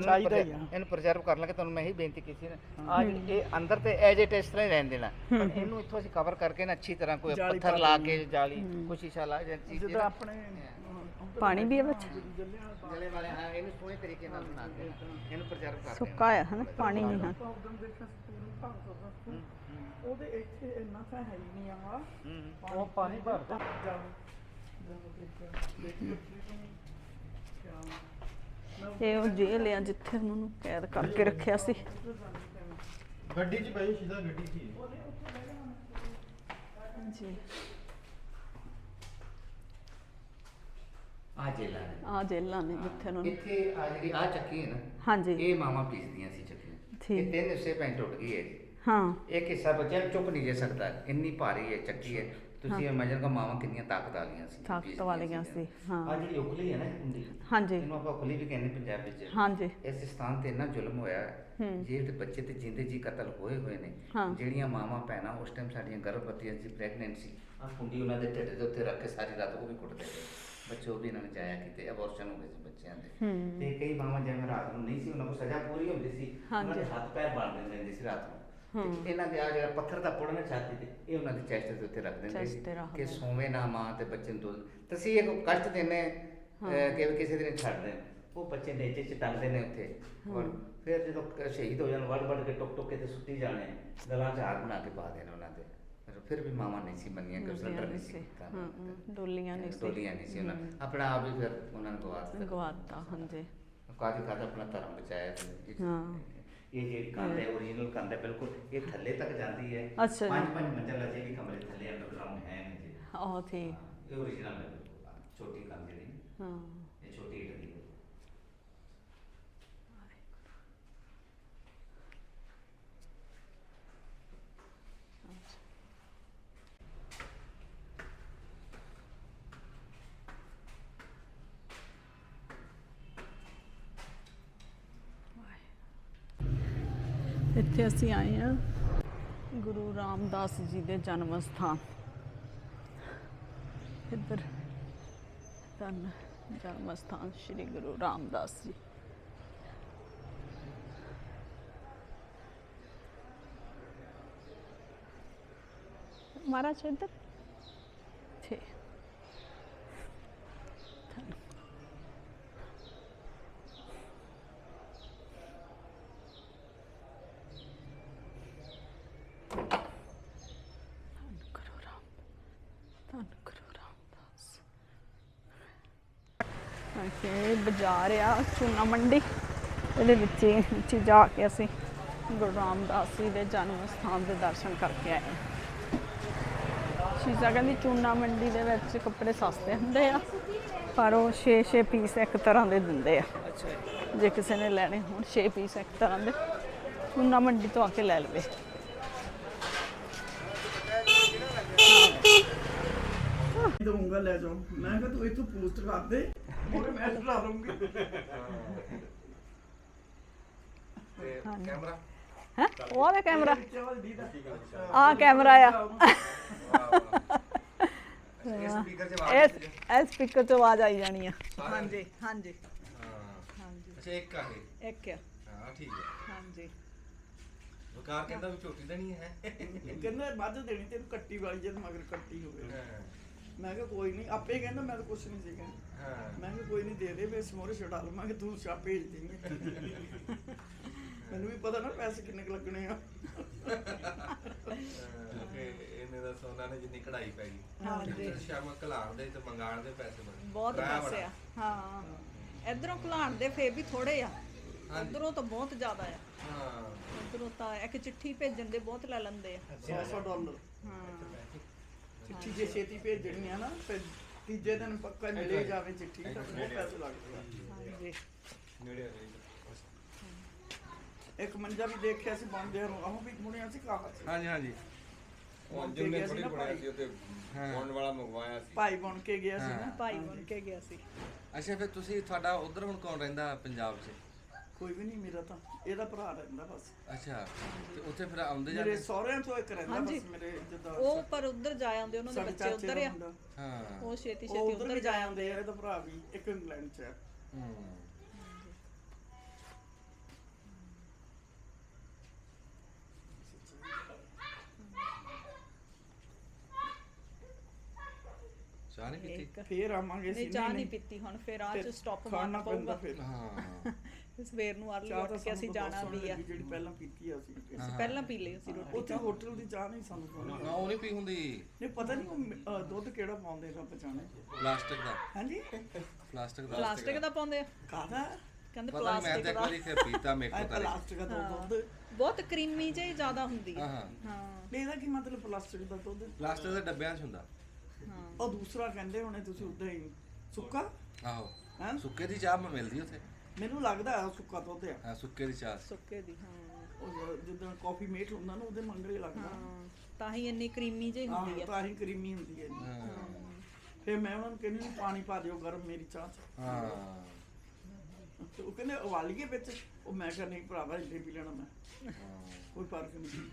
ਚਾਹੀਦਾ ਹੀ ਆ। ਇਹਨੂੰ ਪ੍ਰੀਜ਼ਰਵ ਕਰਨ ਲੱਗੇ ਤੁਹਾਨੂੰ ਮੈਂ ਇਹੀ ਬੇਨਤੀ ਕੀਤੀ ਨਾ। ਆ ਜਿਹੜੀ ਇਹ ਅੰਦਰ ਤੇ ਐਜ ਇਟ ਇਸ ਤਰ੍ਹਾਂ ਹੀ ਰਹਿਣ ਦੇਣਾ। ਪਰ ਇਹਨੂੰ ਇੱਥੋਂ ਅਸੀਂ ਕਵਰ ਕਰਕੇ ਨਾ ਅੱਛੀ ਤਰ੍ਹਾਂ ਕੋਈ ਜਾਲੀ ਪੱਥਰ ਲਾ। ਕੇ ਜਾਲੀ ਕੋਈ ਸ਼ੀਸ਼ਾ ਲਾ ਜਾਂ ਚੀਜ਼ ਜਿੱਦਾਂ ਆਪਣੇ ਪਾਣੀ ਵੀ ਹੈ ਵਿੱਚ? ਜਲੇ ਵਾਲੇ ਹਾਂ ਇਹਨੂੰ ਸੋਹਣੇ ਤਰੀਕੇ ਨਾਲ ਬਣਾ ਕੇ ਇਹਨੂੰ ਪ੍ਰੀਜ਼ਰਵ ਕਰ ਸੁੱਕਾ ਹੈ ਹਨਾ ਪਾਣੀ ਨਹੀਂ ਹੈ। ਉਦੋਂ ਦੇਖਿਆ ਉਹਦੇ ਇੱਥੇ ਇੰਨਾ ਤਾਂ ਹੈ ਹੀ ਨਹੀਂ ਆ ਉਹ ਪਾਣੀ ਭਰਦਾ ਇਹ ਉਹ ਜੇਲ੍ਹ ਆ ਜਿੱਥੇ ਉਹਨਾਂ ਨੂੰ ਕੈਦ ਕਰਕੇ ਰੱਖਿਆ ਸੀ। ਗੱਡੀ 'ਚ ਪਈ ਸਿੱਧਾ ਗੱਡੀ 'ਚ ਹੀ। ਜੀ ਆ ਜੇਲਾ ਨੇ। ਆ ਜੇਲ੍ਹਾਂ ਨੇ ਜਿੱਥੇ ਉਹਨਾਂ ਨੂੰ ਇੱਥੇ ਆ ਜਿਹੜੀ ਆ ਚੱਕੀ ਹੈ ਨਾ। ਹਾਂਜੀ। ਇਹ ਮਾਮਾ ਪੀਸਦੀਆਂ ਸੀ ਚੱਕੀ ਠੀਕ। ਇਹ ਤਿੰਨ ਹਿੱਸੇ ਪੈਂ ਟੁੱਟ ਗਈ ਹੈ ਹਾਂ। ਇੱਕ ਹਿੱਸਾ ਬਚਿਆ ਚੁੱਕ ਨਹੀਂ ਜੇ ਸਕਦਾ। ਇੰਨੀ ਭਾਰੀ ਹੈ ਚੱਕੀ ਹੈ। ਤੁਸੀਂ ਇਮੇਜਿਨ ਕਰੋ ਮਾਵਾਂ ਕਿੰਨੀਆਂ ਤਾਕਤ ਵਾਲੀਆਂ ਸੀ ਤਾਕਤ ਵਾਲੀਆਂ ਸੀ ਹਾਂ। ਆ ਜਿਹੜੀ ਉਗਲੀ ਹੈ ਨਾ ਕੁੰਡੀ। ਹਾਂਜੀ। ਇਹਨੂੰ ਆਪਾਂ ਉਗਲੀ ਵੀ ਕਹਿੰਦੇ ਪੰਜਾਬ ਵਿੱਚ। ਹਾਂਜੀ। ਇਸ ਸਥਾਨ ਤੇ ਇੰਨਾ ਜ਼ੁਲਮ ਹੋਇਆ ਹੂੰ। ਜੇ ਤੇ ਬੱਚੇ ਤੇ ਜਿੰਦੇ ਜੀ ਕਤਲ ਹੋਏ ਹੋਏ ਨੇ। ਜਿਹੜੀਆਂ ਮਾਵਾਂ ਭੈਣਾਂ ਉਸ ਟਾਈਮ ਸਾਡੀਆਂ ਗਰਭਵਤੀਆਂ ਸੀ ਪ੍ਰੈਗਨੈਂਟ ਸੀ। ਆ ਕੁੰਡੀ ਉਹਨਾਂ ਦੇ ਢਿੱਡ ਦੇ ਉੱਤੇ ਰੱਖ ਕੇ ਸਾਰੀ ਰਾਤ ਉਹ ਵੀ ਕੁੱਟਦੇ ਬੱਚੇ ਉਹ ਵੀ ਇਹਨਾਂ ਨੇ ਜਾਇਆ ਕੀਤੇ ਅਬੋਰਸ਼ਨ ਹੋ ਗਏ ਸੀ ਬੱਚਿਆਂ ਦੇ। ਤੇ ਕਈ ਮਾਵਾਂ ਜਿਵੇਂ ਰਾਤ ਨੂੰ ਨਹੀਂ ਸੀ ਉਹਨਾਂ ਕੋਲ ਸਜ਼ਾ ਪੂਰੀ ਹੁੰਦੀ ਸੀ। ਉਹਨਾਂ ਦੇ। ਹੱਥ ਪੈਰ ਬੰਨ ਦਿੰਦੇ ਹੁੰਦੇ ਸੀ ਰਾਤ ਨੂੰ। ਤੇ ਇਹਨਾਂ ਦੇ ਆ ਜਿਹੜਾ ਪੱਥਰ ਦਾ ਪੁੜ ਨਾ ਛਾਤੀ ਤੇ ਇਹ ਉਹਨਾਂ ਦੀ ਚੈਸਟ ਦੇ ਉੱਤੇ ਰੱਖ ਦਿੰਦੇ Chest ਸੀ ਤੇ ਰੱਖ ਕਿ ਦਿੰਦੇ। ਸੋਵੇਂ ਨਾ ਮਾਂ ਤੇ ਬੱਚੇ ਨੂੰ ਦੁੱਧ। ਤੁਸੀਂ ਇੱਕ ਕਸ਼ਟ ਦਿੰਨੇ ਕਿ ਵੀ ਕਿਸੇ ਦਿਨ ਛੱਡ ਦੇਣ ਉਹ ਬੱਚੇ ਨੇਜੇ ਚ ਟੰਗਦੇ ਨੇ ਉੱਥੇ। ਔਰ ਫਿਰ ਜਦੋਂ ਕ- ਸ਼ਹੀਦ ਹੋ ਜਾਣ ਵੜ ਵੜ ਕੇ ਟੁਕ ਟੁਕ ਕੇ ਤੇ ਸੁੱਟੀ ਜਾਣੇ। ਗਲਾਂ 'ਚ ਹਾਰ ਬਣਾ ਕੇ ਪਾ ਦੇਣੇ ਉਹਨਾਂ ਦੇ। ਪਰ ਫਿਰ ਵੀ ਮਾਵਾਂ ਨਹੀਂ ਸੀ ਮੰਨੀਆਂ ਕਿ ਸਿਲੰਡਰ ਨਹੀਂ ਸੀ ਕੀਤਾ ਹਾਂ ਹਾਂ, ਡੋਲੀਆਂ ਨਹੀਂ ਸੀ। ਡੋਲੀਆਂ ਨਹੀਂ ਸੀ ਉਹਨਾਂ ਆਪਣਾ ਆਪ ਹੀ ਫਿਰ ਉਹਨਾਂ ਨੂੰ ਗਵਾ ਦਿੱਤਾ। ਗਵਾਤਾ ਹਾਂਜੀ। ਕਾਦੀ ਕਾਦਾ ਆਪਣਾ ਧਰਮ ਬਚਾਇਆ ਇਹ- ਹਾਂ। ਇਹ ਜਿਹੜੀ ਕੰਧ ਹੈ ਓਰੀਜਨਲ ਕੰਧ ਹੈ ਬਿਲਕੁਲ ਇਹ ਥੱਲੇ ਤੱਕ ਜਾਂਦੀ ਹੈ ਅੱਛਾ ਜੀ। ਪੰਜ ਪੰਜ ਮੰਜ਼ਲ ਅਜੇ ਵੀ ਕਮਰੇ ਥੱਲੇ ਅੰਡਰਗਰਾਉਂਡ ਹੈ ਨੇ ਜੀ ਉਹ ਠੀਕ ਇਹ ਓਰੀਜਨਲ ਹੈ ਬਿਲਕੁਲ। ਛੋਟੀ ਕੰਧ ਜਿਹੜੀ ਹਾਂ ਇਹ ਛੋਟੀ ਇੱਟ ਦੀ ਹੈ ਇੱਥੇ ਅਸੀਂ ਆਏ ਹਾਂ। ਗੁਰੂ ਰਾਮਦਾਸ ਜੀ ਦੇ ਜਨਮ ਸਥਾਨ। ਇੱਧਰ ਧੰਨ ਜਨਮ ਸਥਾਨ ਸ੍ਰੀ ਗੁਰੂ ਰਾਮਦਾਸ ਜੀ। ਮਹਾਰਾਜ ਇੱਧਰ ਠੀਕ ਧੰਨ ਧੰਨ ਗੁਰੂ ਰਾਮ ਧੰਨ ਗੁਰੂ ਰਾਮਦਾਸ ਅਕੇ ਬਾਜ਼ਾਰ ਆ ਚੂਨਾ ਮੰਡੀ। ਇਹਦੇ ਵਿੱਚ ਵਿੱਚ ਜਾ ਕੇ ਅਸੀਂ ਗੁਰੂ ਰਾਮਦਾਸ ਜੀ ਦੇ ਜਨਮ ਸਥਾਨ ਦੇ ਦਰਸ਼ਨ ਕਰਕੇ ਆਏ। ਸ਼ੀਜ਼ਾ ਕਹਿੰਦੀ ਚੂਨਾ ਮੰਡੀ ਦੇ ਵਿੱਚ ਕੱਪੜੇ ਸਸਤੇ ਹੁੰਦੇ ਆ ਪਰ ਉਹ 6-6 ਪੀਸ ਇੱਕ ਤਰ੍ਹਾਂ ਦੇ ਦਿੰਦੇ ਆ। ਜੇ। ਕਿਸੇ ਨੇ ਲੈਣੇ ਹੋਣ 6 ਪੀਸ ਇੱਕ ਤਰ੍ਹਾਂ ਦੇ ਚੂਨਾ ਮੰਡੀ ਤੋਂ ਆ ਕੇ ਲੈ ਲਵੇ। ਦਊਂਗਾ ਲੈ ਜਾਓ ਮੈਂ ਕਿਹਾ ਤੂੰ ਇੱਥੋਂ ਪੋਸਟ ਕਰ ਦੇ। ਮੈਂ ਚਲਾ ਦਊਂਗੀ। ਕੈਮਰਾ? ਹੈ? ਉਹ ਵਾਲਾ ਕੈਮਰਾ। ਪਿੱਛੇ ਵਾਲੀ ਦੀ। ਦਾ ਆ ਕੈਮਰਾ ਆ। ਇਸ ਸਪੀਕਰ 'ਚ ਇਹ ਆਵਾਜ਼ ਇਹ ਸਪੀਕਰ ਤੋਂ ਆਵਾਜ਼ ਆਈ ਜਾਣੀ ਆ। ਹਾਂਜੀ ਹਾਂਜੀ। ਹਾਂ। ਹਾਂਜੀ। ਅੱਛਾ ਇੱਕ ਆ ਇਹ। ਇੱਕ ਆ। ਹਾਂ ਠੀਕ ਹੈ ਹਾਂਜੀ। ਵਕਾਰ ਕਹਿੰਦਾ ਵੀ ਝੋਟੀ ਦੇਣੀ ਹੈ। ਕਹਿੰਦਾ ਮੱਝ ਦੇਣੀ ਤੈਨੂੰ ਕੱਟੀ ਵਾਲੀ ਜਦ ਮਗਰ ਕੱਟੀ ਹੋਵੇ। ਹਾਂ, ਮੈਂ ਕਿਹਾ ਕੋਈ ਨਹੀਂ ਆਪੇ ਕਹਿੰਦਾ ਮੈਂ ਤਾਂ ਕੁਛ ਨਹੀਂ ਸੀ ਕਹਿੰਦਾ ਹਾਂ। ਮੈਂ ਕਿਹਾ ਕੋਈ ਨਹੀਂ ਦੇ ਦੇ ਮੈਂ ਸਮੋਰੇ ਛਡਾ ਲਵਾਂਗੇ ਤੂੰ ਛਾ ਭੇਜ ਦੇਂਗੇ ਮੈਨੂੰ ਵੀ ਪਤਾ ਨਾ ਪੈਸੇ ਕਿੰਨੇ ਕੁ ਲੱਗਣੇ ਆ। ਕਿ ਇਹਨੇ ਦਾ ਸੋਨਾ ਨੇ ਜਿੰਨੀ ਕਢਾਈ ਪੈ ਗਈ ਹਾਂਜੀ। ਸ਼ਾਮ ਕਲਾਣ ਦੇ ਤੇ ਮੰਗਾਣ ਦੇ ਪੈਸੇ ਬਣੇ ਬਹੁਤ ਕਿਰਾਇਆ ਪੈਸੇ ਬੜਾ। ਆ। ਹਾਂ। ਇਧਰੋਂ ਘਲਾਣ ਦੇ ਫੇਰ ਵੀ ਥੋੜੇ ਆ। ਹਾਂਜੀ। ਉਧਰੋਂ ਤਾਂ ਬਹੁਤ ਜ਼ਿਆਦਾ ਆ। ਹਾਂ। ਉਧਰੋਂ ਤਾਂ ਇੱਕ ਚਿੱਠੀ ਭੇਜਣ ਦੇ ਬਹੁਤ ਲੈ ਲੈਂਦੇ ਆ। 100 ਡਾਲਰ। ਹਾਂ। ਚਿੱਠੀ ਜੇ ਛੇਤੀ ਭੇਜਣੀ ਆ ਨਾ ਫਿਰ ਤੀਜੇ ਦਿਨ ਪੱਕਾ ਮਿਲੇ ਜਾਵੇ ਚਿੱਠੀ ਤਾਂ ਬਹੁਤ ਪੈਸੇ ਲੱਗਦੇ ਆ। ਹਾਂਜੀ। ਨੇੜੇ ਆ ਜਾਈਦਾ। ਇੱਕ ਮੰਜਾ ਵੀ ਦੇਖਿਆ ਸੀ ਬੰਦੇ ਨੂੰ ਆਹ ਵੀ ਮੁੜਿਆ ਸੀ ਕਾਹਤ ਸੀ ਹਾਂਜੀ। ਹਾਂਜੀ ਉਹ ਗਿਆ ਸੀ ਥੋੜੀ ਨਾ ਬਣਾਇਆ। ਸੀ ਉਹ ਤੇ ਬੌਂਡ ਵਾਲਾ ਮੰਗਵਾਇਆ ਸੀ। ਭਾਈ ਬਣ ਕੇ ਗਿਆ ਸੀ ਨਾ। ਭਾਈ ਬਣ ਕੇ ਗਿਆ ਸੀ। ਅੱਛਾ ਫਿਰ ਤੁਸੀਂ ਤੁਹਾਡਾ ਉਧਰ ਹੁਣ ਕੌਣ ਰਹਿੰਦਾ ਪੰਜਾਬ 'ਚ? ਕੋਈ ਵੀ ਨਹੀਂ ਮੇਰਾ ਤਾਂ ਇਹਦਾ ਭਰਾ ਰਹਿੰਦਾ ਬਸ। ਅੱਛਾ ਤੇ ਉੱਥੇ ਫਿਰ ਆਉਂਦੇ ਮੇਰੇ ਜਾਂਦੇ ਸਹੁਰਿਆਂ ਤੋਂ ਇੱਕ ਰਹਿੰਦਾ ਹਾਂਜੀ। ਬਸ ਮੇਰੇ ਜਿੱਦਾਂ ਉਹ ਪਰ ਉਧਰ ਜਾ ਆਉਂਦੇ ਉਹਨਾਂ ਦੇ ਸਾਡੇ ਬੱਚੇ ਚਾਚੇ ਉਧਰ ਦਾ ਆ ਮੁੰਡਾ। ਹਾਂ। ਉਹ ਛੇਤੀ ਉਹ ਛੇਤੀ ਉਧਰ ਉਧਰ ਵੀ ਜਾ ਜਾ ਆਉਂਦੇ ਆ ਇਹਦਾ ਭਰਾ ਵੀ ਇੱਕ ਇੰਗਲੈਂਡ 'ਚ ਹੈ ਹੂੰ ਚਾਹ ਨਹੀਂ ਪੀਤੀ? ਇੱਕ। ਫੇਰ ਆਵਾਂਗੇ ਨਹੀਂ ਸੀ ਚਾਹ ਨਹੀਂ ਪੀਤੀ ਹੁਣ ਫਿਰ ਆ ਚ ਸਟਾਪ ਮਾਰਨਾ ਪਊਗਾ। ਫਿਰ। ਹਾਂ ਸਵੇਰ ਨੂੰ ਅਰਲੀ ਉੱਠ ਤਾਂ ਕੇ ਅਸੀਂ ਜਾਣਾ ਵੀ ਆ। ਜਿਹੜੀ ਪਹਿਲਾਂ ਪੀਤੀ ਆ ਅਸੀਂ। ਅਸੀਂ ਪਹਿਲਾਂ ਪੀ ਲਈ ਅਸੀਂ ਰੋਟੀ। ਉੱਥੇ ਹੋਟਲ ਦੀ ਚਾਹ ਨਹੀਂ ਸਾਨੂੰ ਸੋਹਣੀ ਨਾ ਉਹ ਨਹੀਂ ਪੀ ਹੁੰਦੀ। ਨਹੀਂ ਪਤਾ ਨਹੀਂ ਉਹ ਅਹ ਦੁੱਧ ਕਿਹੜਾ ਪਾਉਂਦੇ ਰੱਬ ਜਾਣੇ ਪਲਾਸਟਿਕ ਦਾ। ਹਾਂਜੀ? ਪਲਾਸਟਿਕ ਦਾ। ਪਲਾਸਟਿਕ ਦਾ ਪਾਉਂਦੇ ਆ। ਕਾਹਦਾ? ਕਹਿੰਦੇ ਪਤਾ ਨਹੀਂ ਮੈਂ ਪਲਾਸਟਿਕ ਤਾਂ ਇੱਕ ਦਾ ਵਾਰੀ ਫਿਰ ਪੀਤਾ ਮੇਰੇ ਕੋਲ ਤਾਂ। ਪਲਾਸਟਿਕ ਦਾ। ਦੁੱਧ। ਬਹੁਤ ਕਰੀਮੀ ਜਿਹੀ ਜ਼ਿਆਦਾ ਹੁੰਦੀ ਹਾਂ ਹੈ ਹਾਂ। ਹਾਂ। ਨਹੀਂ ਇਹਦਾ ਕੀ ਮਤਲਬ ਪਲਾਸਟਿਕ ਦਾ ਦੁੱਧ? ਪਲਾਸਟਿਕ ਦੇ ਡੱਬਿਆਂ 'ਚ ਹੁੰਦਾ। ਹਾਂ। ਉਹ ਦੂਸਰਾ ਕਹਿੰਦੇ ਹੋਣੇ ਤੁਸੀਂ ਉਦਾਂ ਹੀ। ਸੁੱਕਾ? ਆਹੋ। ਹੈ? ਸੁੱਕੇ ਦੀ ਚਾਹ ਮੈਂ ਮਿਲਦੀ ਉੱਥੇ। ਮੈਨੂੰ ਲੱਗਦਾ ਉਹ ਸੁੱਕਾ ਦੁੱਧ ਆ। ਹਾਂ ਸੁੱਕੇ ਦੀ ਚਾਹ ਸੁੱਕੇ ਦੀ ਹਾਂ। ਉਹ ਜਿੱਦਾਂ ਕਾਫੀ ਮੇਟ ਹੁੰਦਾ ਨਾ ਉਹਦੇ ਮੰਗਰੇ ਲੱਗਦਾ। ਹਾਂ ਤਾਂ ਹੀ ਇੰਨੀ ਕਰੀਮੀ ਜਿਹੀ ਹੁੰਦੀ ਹਾਂ ਆ। ਤਾਂ ਹੀ ਕਰੀਮੀ ਹੁੰਦੀ ਹੈ ਜੀ। ਹਾਂ। ਫਿਰ ਮੈਂ ਉਹਨਾਂ ਨੂੰ ਕਹਿੰਦੀ ਨਹੀਂ ਪਾਣੀ ਪਾ ਦਿਓ ਗਰਮ ਮੇਰੀ ਚਾਹ ਚ। ਹਾਂ। ਤੇ ਉਹ ਕਹਿੰਦੇ ਉਬਾਲੀਏ ਵਿੱਚ। ਉਹ ਮੈਂ ਕਿਹਾ ਨਹੀਂ ਭਰਾਵਾ ਇੱਲੇ ਪੀ ਲੈਣਾ ਮੈਂ। ਕੋਈ ਫ਼ਰਕ ਨਹੀਂ।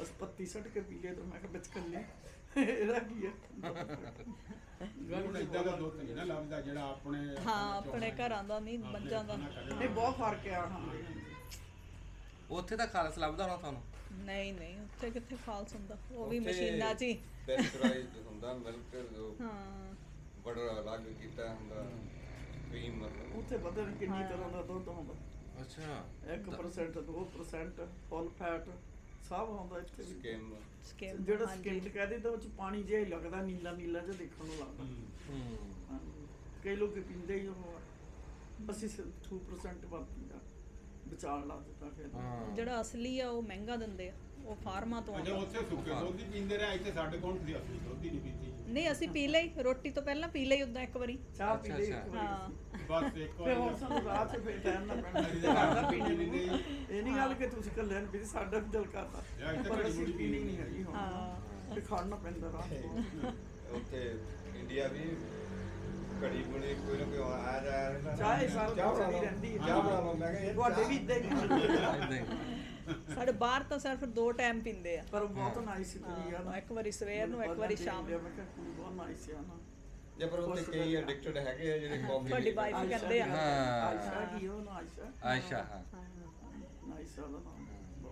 ਬਸ ਪੱਤੀ ਸੱਟ ਕੇ ਪੀ ਲਿਆ ਤਾਂ ਮੈਂ ਕਿਹਾ ਵਿੱਚ ਕੱਲੇ। ਇਹਦਾ ਕੀ ਹੈ? ਹੁਣ ਇਦਾਂ ਦਾ ਦੁੱਧ ਨਹੀਂ ਨਾ ਲੱਭਦਾ ਜਿਹੜਾ ਆਪਣੇ ਹਾਂ ਆਪਣੇ ਘਰਾਂ ਦਾ ਨਹੀਂ ਮੱਝਾਂ ਦਾ ਨਹੀਂ ਬਹੁਤ ਫ਼ਰਕ ਆ ਹਾਂ। ਉੱਥੇ ਤਾਂ ਖਾਲਸ ਲੱਭਦਾ ਹੋਣਾ ਤੁਹਾਨੂੰ? ਨਹੀਂ ਨਹੀਂ ਉੱਥੇ ਕਿੱਥੇ ਖਾਲਸ ਹੁੰਦਾ? ਉਹ ਵੀ ਉੱਥੇ ਮਸ਼ੀਨਾਂ 'ਚ ਹੀ। ਪੈਸਚਰਾਈਜ਼ਡ ਹੁੰਦਾ ਮਿਲਕ ਜੋ ਹਾਂ। ਬੜਾ ਅਲੱਗ ਕੀਤਾ ਹੁੰਦਾ ਕਰੀਮ ਮਤਲਬ। ਉੱਥੇ ਪਤਾ ਨਹੀਂ ਕਿੰਨੀ ਤਰ੍ਹਾਂ ਦਾ ਦੁੱਧ ਹੁੰਦਾ। ਅੱਛਾ। 1% 2% ਫੁੱਲ ਫੈਟ ਸਭ ਹੁੰਦਾ ਇੱਥੇ ਵੀ। ਸਕਿਮ ਸਕੇਮ ਜਿਹੜਾ ਸਕਿਨ ਕਹਦੇ ਤਾਂ ਉਹ ਚ ਪਾਣੀ ਜਿਹਾ ਹੀ ਲੱਗਦਾ ਨੀਲਾ ਨੀਲਾ ਜਿਹਾ ਦੇਖਣ ਨੂੰ ਲੱਗਦਾ। ਹੂੰ ਹਾਂਜੀ। ਕਈ ਲੋਕ ਪੀਂਦੇ ਹੀ ਉਹ। ਅਸੀਂ ਸਿਰਫ 2% ਵਰਤੀਦਾ ਬਚਾਉਣ ਲੱਗ ਦਿੱਤਾ ਫਿਰ। ਜਿਹੜਾ ਅਸਲੀ ਆ ਉਹ ਮਹਿੰਗਾ ਦਿੰਦੇ ਆ। ਉਹ ਫਾਰਮਾਂ ਤੋਂ ਅੱਛਾ ਆਉਂਦਾ। ਉੱਥੇ ਸੁੱਕੇ ਦੁੱਧ ਹੀ ਪੀਂਦੇ ਰਹੇ ਇੱਥੇ ਸਾਡੇ ਕੋਲ ਤੁਸੀਂ ਅਸਲੀ ਦੁੱਧ ਹੀ ਨਹੀਂ ਪੀਤੀ। ਨਹੀਂ ਅਸੀਂ ਪੀ ਲਈ ਰੋਟੀ ਤੋਂ ਪਹਿਲਾਂ ਪੀ ਲਈ ਉਦਾਂ ਇੱਕ ਵਾਰੀ। ਚਾਹ ਪੀ ਲਈ ਇੱਕ ਹਾਂ। ਵਾਰੀ ਬਸ ਇੱਕ ਫਿਰ ਹੁਣ ਵਾਰ ਸਾਨੂੰ ਰਾਤ ਚ ਫਿਰ ਟਾਈਮ ਨਾ ਪੈਣਾ ਅਸੀਂ ਘਰ ਤਾਂ ਦਾ ਪੀਣੇ ਪੀਣੀ ਨਹੀਂ। ਇਹ ਨਹੀਂ ਗੱਲ ਕਿ ਤੁਸੀਂ ਕੱਲਿਆਂ ਨੂੰ ਪੀਤੀ ਸਾਡਾ ਵੀ ਦਿਲ ਕਰਦਾ। ਯਾਰ ਇੱਥੇ ਪਰ ਘੜੀ ਅਸੀਂ ਮੁੜੀ ਪੀਣੀ ਨਹੀਂ ਹੈਗੀ ਹੁਣ। ਹਾਂ। ਤੇ ਖਾਣਾ ਪੈਂਦਾ ਰਾਤ ਨੂੰ ਉੱਥੇ ਇੰਡੀਆ ਵੀ ਘੜੀ ਬੁਣੀ ਕੋਈ ਨਾ ਕੋਈ ਆ ਜਾ ਰਹਿੰਦਾ ਚਾਹ ਇਹ ਸਾਰਾ ਚਾਹ ਦਿਨ ਬਣਾ ਚੱਲੀ ਲਓ। ਰਹਿੰਦੀ ਹੈ। ਚਾਹ ਬਣਾ ਲਓ ਮੈਂ ਕਿਹਾ ਯਾਰ ਤੁਹਾਡੇ ਵੀ ਇਦਾਂ ਹੀ। ਇਦਾਂ ਹੀ। ਸਾਡੇ ਬਾਹਰ ਤਾਂ ਸਿਰਫ ਦੋ ਟਾਈਮ ਪੀਂਦੇ ਆ। ਪਰ ਉਹ ਬਹੁਤ ਨਾਈਸ ਕੁੜੀ ਆ ਹਾਂ, ਇੱਕ ਵਾਰੀ ਸਵੇਰ ਨੂੰ ਇੱਕ ਵਾਰੀ ਸ਼ਾਮ ਨੂੰ। ਮੈਂ ਕਿਹਾ ਕੁੜੀ ਬਹੁਤ ਨਾਈਸ ਆ ਨਾ। ਜੇ ਪਰ ਉੱਥੇ ਕਈ ਐਡਿਕਟਡ ਹੈਗੇ ਆ ਜਿਹੜੇ ਕਾਫੀ ਤੁਹਾਡੀ ਵਾਈਫ ਕਹਿੰਦੇ ਆ। ਹਾਂ। ਆਇਸ਼ਾ ਕੀ ਉਹ ਨਾ ਆਇਸ਼ਾ ਆਇਸ਼ਾ ਹਾਂ। ਨਾਈਸ ਆ ਨਾਮ।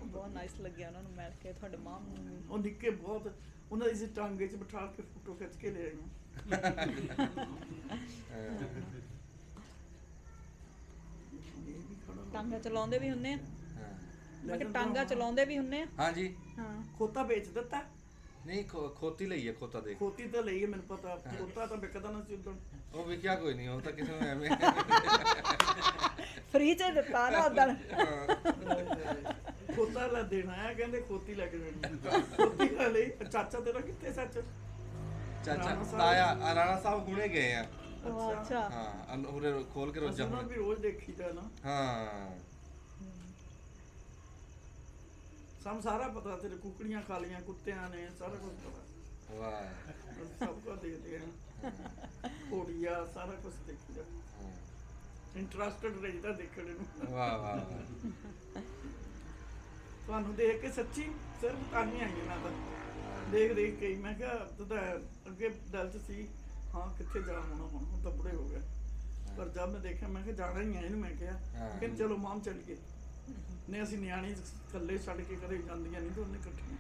ਬਹੁਤ ਨਾਈਸ ਲੱਗਿਆ ਉਹਨਾਂ ਨੂੰ ਮਿਲ ਕੇ ਤੁਹਾਡੇ ਮਾਂ ਨੂੰ ਵੀ। ਉਹ ਨਿੱਕੇ ਬਹੁਤ ਉਹਨਾਂ ਦੀ ਟਾਂਗੇ 'ਚ ਬਿਠਾ ਕੇ ਫੋਟੋ ਖਿੱਚ ਕੇ ਲੈ ਆਈਆਂ। ਇਹ ਵੀ ਖੜਾ ਹੋ ਟਾਂਗਾ ਚਲਾਉਂਦੇ ਵੀ ਹੁੰਨੇ ਆ। ਮੈਂ ਕਿ ਟਾਂਗਾ ਚਲਾਉਂਦੇ ਵੀ ਹੁੰਨੇ ਆ। ਹਾਂਜੀ। ਹਾਂ। ਖੋਤਾ ਵੇਚ ਦਿੱਤਾ। ਨਹੀਂ ਖੋ- ਖੋਤੀ ਲਈ ਹੈ ਖੋਤਾ ਦੇਖ। ਖੋਤੀ ਤਾਂ ਲਈ ਹੈ ਮੈਨੂੰ ਪਤਾ। ਖੋਤਾ ਤਾਂ ਵਿਕਦਾ ਨਾ ਸੀ ਉਦੋਂ। ਉਹ ਵਿਕਿਆ ਕੋਈ ਨਹੀਂ ਉਹ ਤਾਂ ਕਿਸੇ ਨੂੰ ਐਵੇਂ। ਫ੍ਰੀ ਚ ਦਿੱਤਾ ਨਾ ਉਦੋਂ ਖੋਤਾ ਲੈ ਦੇਣਾ ਹੈ ਕਹਿੰਦੇ ਖੋਤੀ ਲੈ ਕੇ ਦੇਣੀ। ਖੋਤੀ ਲੈ ਲਈ। ਚਾਚਾ ਤੇਰਾ ਕਿੱਥੇ ਸੱਚ? ਚਾਚਾ ਰਾਣਾ ਸਾਹਿਬ। ਤਾਇਆ ਆ ਰਾਣਾ ਸਾਹਿਬ ਹੁਣੇ ਗਏ ਆ। ਉਹ ਅੱਛਾ। ਹਾਂ ਅਨ- ਉਰੇ ਖੋਲ ਕੇ ਰੋਜਾ ਉਹਨਾਂ ਵੀ ਰੋਜ਼ ਦੇਖੀਦਾ ਨਾ। ਹਾਂ। ਸਾਨੂੰ ਸਾਰਾ ਪਤਾ ਤੇਰੇ ਕੁਕੜੀਆਂ ਖਾ ਲੀਆਂ ਕੁੱਤਿਆਂ ਨੇ ਸਾਰਾ ਕੁਝ ਪਤਾ। ਵਾਹ। ਸਭ ਕੁਝ ਦੇਖਦੇ ਆ ਘੋੜੀਆ ਸਾਰਾ ਕੁਝ ਦੇਖੀਦਾ ਹਾਂ। ਇੰਟਰਸਟਡ ਰਹੀਦਾ ਦੇਖਣ ਨੂੰ। ਵਾਹ ਵਾਹ। ਤੁਹਾਨੂੰ ਦੇਖ ਕੇ ਸੱਚੀ ਸਿਰਫ ਆਈ ਤਾਂ ਦੇਖ ਦੇਖ ਕੇ ਹੀ। ਮੈਂ ਕਿਹਾ ਤੂੰ ਤਾਂ ਅੱਗੇ ਦਿਲ 'ਚ ਸੀ। ਹਾਂ ਕਿੱਥੇ ਜਾਣਾ ਹੋਣਾ ਹੁਣ ਹੁਣ ਤਾਂ ਬੁੜੇ ਹੋ ਗਏ। ਪਰ ਜਦ ਮੈਂ ਦੇਖਿਆ ਮੈਂ ਕਿਹਾ ਜਾਣਾ ਹੀ ਹੈ ਇਹਨੂੰ ਮੈਂ ਕਿਹਾ। ਹਾਂ। ਕਿ ਚਲੋ ਮਾਮ ਚੱਲੀਏ। ਨੇ ਅਸੀਂ ਨਿਆਣੇ ਇਕੱਲੇ ਛੱਡ ਕੇ ਕਦੇ ਜਾਂਦੀਆਂ ਨਹੀਂ ਦੋਨੇ ਇਕੱਠੀਆਂ।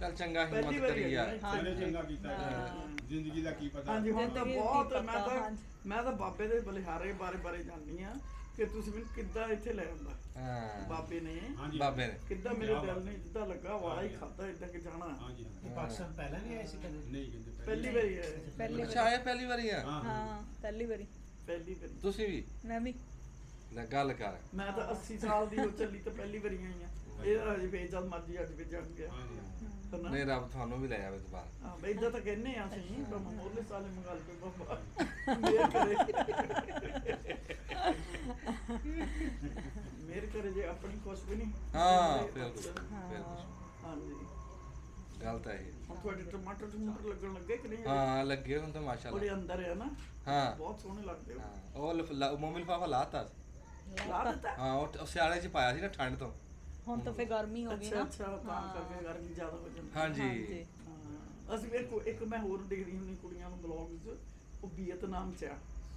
ਚੱਲ ਚੰਗਾ ਪਹਿਲੀ ਹਿੰਮਤ ਵਾਰੀ ਕਰੀ ਯਾਰ। ਇਹਨੇ ਚੰਗਾ ਕੀਤਾ ਹਾਂ। ਜ਼ਿੰਦਗੀ ਦਾ ਕੀ ਪਤਾ। ਹਾਂਜੀ ਹੁਣ ਤਾਂ ਜ਼ਿੰਦਗੀ ਦੀ ਬਹੁਤ ਪਤਾ, ਮੈਂ ਤਾਂ ਹਾਂਜੀ। ਮੈਂ ਤਾਂ ਬਾਬੇ ਦੇ ਬਲਿਹਾਰੇ ਬਾਰੇ ਬਾਰੇ ਜਾਣਦੀ ਆ ਕਿ ਤੁਸੀਂ ਮੈਨੂੰ ਕਿੱਦਾਂ ਇੱਥੇ ਲੈ ਆਉਂਦਾ। ਹਾਂ। ਬਾਬੇ ਨੇ। ਹਾਂਜੀ ਬਾਬੇ ਨੇ। ਕਿੱਦਾਂ ਮੇਰੇ ਦਿਲ ਨੇ ਜਿੱਦਾਂ ਲੱਗਾ ਵਾਲਾ ਹੀ ਖਾਦਾ ਇਦਾਂ ਕਿ ਜਾਣਾ। ਹਾਂਜੀ। ਪਾਕਿਸਤਾਨ ਪਹਿਲਾਂ ਨਹੀਂ ਆਏ ਸੀ ਕਦੇ? ਨਹੀਂ ਕਹਿੰਦੇ ਪਹਿਲੀ ਵਾਰੀ। ਹੈ ਪਹਿਲੀ ਅੱਛਾ ਵਾਰੀ। ਆਇਆ ਪਹਿਲੀ ਵਾਰੀ ਆ? ਹਾਂ ਪਹਿਲੀ ਵਾਰੀ। ਪਹਿਲੀ ਵਾਰੀ। ਤੁਸੀਂ ਵੀ? ਮੈਂ ਵੀ। ਲੈ ਗੱਲ ਕਰ। ਮੈਂ ਤਾਂ 80 ਸਾਲ ਦੀ ਹੋ ਚੱਲੀ ਤਾਂ ਪਹਿਲੀ ਵਾਰੀ ਆਈ ਆ ਇਹ ਹਜੇ ਵੇ ਜਦ ਮਰਜ਼ੀ ਅੱਜ ਵੀ ਜਾਣ ਗਿਆ। ਹਨਾ? ਨਹੀਂ ਰੱਬ ਤੁਹਾਨੂੰ ਵੀ ਲੈ ਆਵੇ ਦੁਬਾਰਾ। ਹਾਂ ਬਈ ਇਦਾਂ ਤਾਂ ਕਹਿੰਨੇ ਆ ਅਸੀਂ ਪਰ ਮੋਰਲੇ ਸਾਲੇ ਮੰਗਲ ਪੇ ਬਾਬਾ ਮੇਰ ਕਰੇ। ਮੇਰ ਕਰੇ ਜੇ ਆਪਣੀ ਖੁਸ਼ ਵੀ ਨਹੀਂ। ਹਾਂ ਫਿਰ ਕੁਛ, ਫਿਰ ਕੁਛ। ਹਾਂਜੀ। ਗੱਲ ਤਾਂ ਇਹ ਹੁਣ ਤੁਹਾਡੇ ਟਮਾਟਰ ਟਮਾਟਰ ਲੱਗਣ ਲੱਗੇ ਕਿ ਨਹੀਂ? ਹਾਂ ਲੱਗੇ ਹੁਣ ਤਾਂ ਬੜੇ ਮਾਸ਼ਾਅੱਲਾ ਅੰਦਰ ਆ ਨਾ। ਹਾਂ। ਬਹੁਤ ਸੋਹਣੇ ਲੱਗਦੇ ਹੋ ਹਾਂ ਉਹ ਲਫ- ਲਾ- ਮੋਮੀ ਲਿਫਾਫਾ ਲਾਤਾ ਸੀ। ਲਾ ਦਿੱਤਾ ਹਾਂ ਉਹ ਉਹ ਸਿਆਲੇ ਚ ਪਾਇਆ ਸੀ ਨਾ ਠੰਡ ਤੋਂ ਹੁਣ ਤਾਂ ਫੇ ਗਰਮੀ ਹੋ ਗਈ ਅੱਛਾ ਨਾ ਅੱਛਾ ਤਾਂ ਹਾਂ। ਕਰਕੇ ਗਰਮੀ ਜ਼ਿਆਦਾ ਹੋ ਜਾਂਦੀ ਹਾਂਜੀ ਹਾਂਜੀ ਹਾਂ ਅਸੀਂ ਇੱਕ ਇੱਕ ਮੈਂ ਹੋਰ ਦੇਖਦੀ ਹੁੰਦੀ ਕੁੜੀਆਂ ਨੂੰ ਬਲੌਗਸ ਉਹ ਵੀਅਤਨਾਮ ਚ ਆ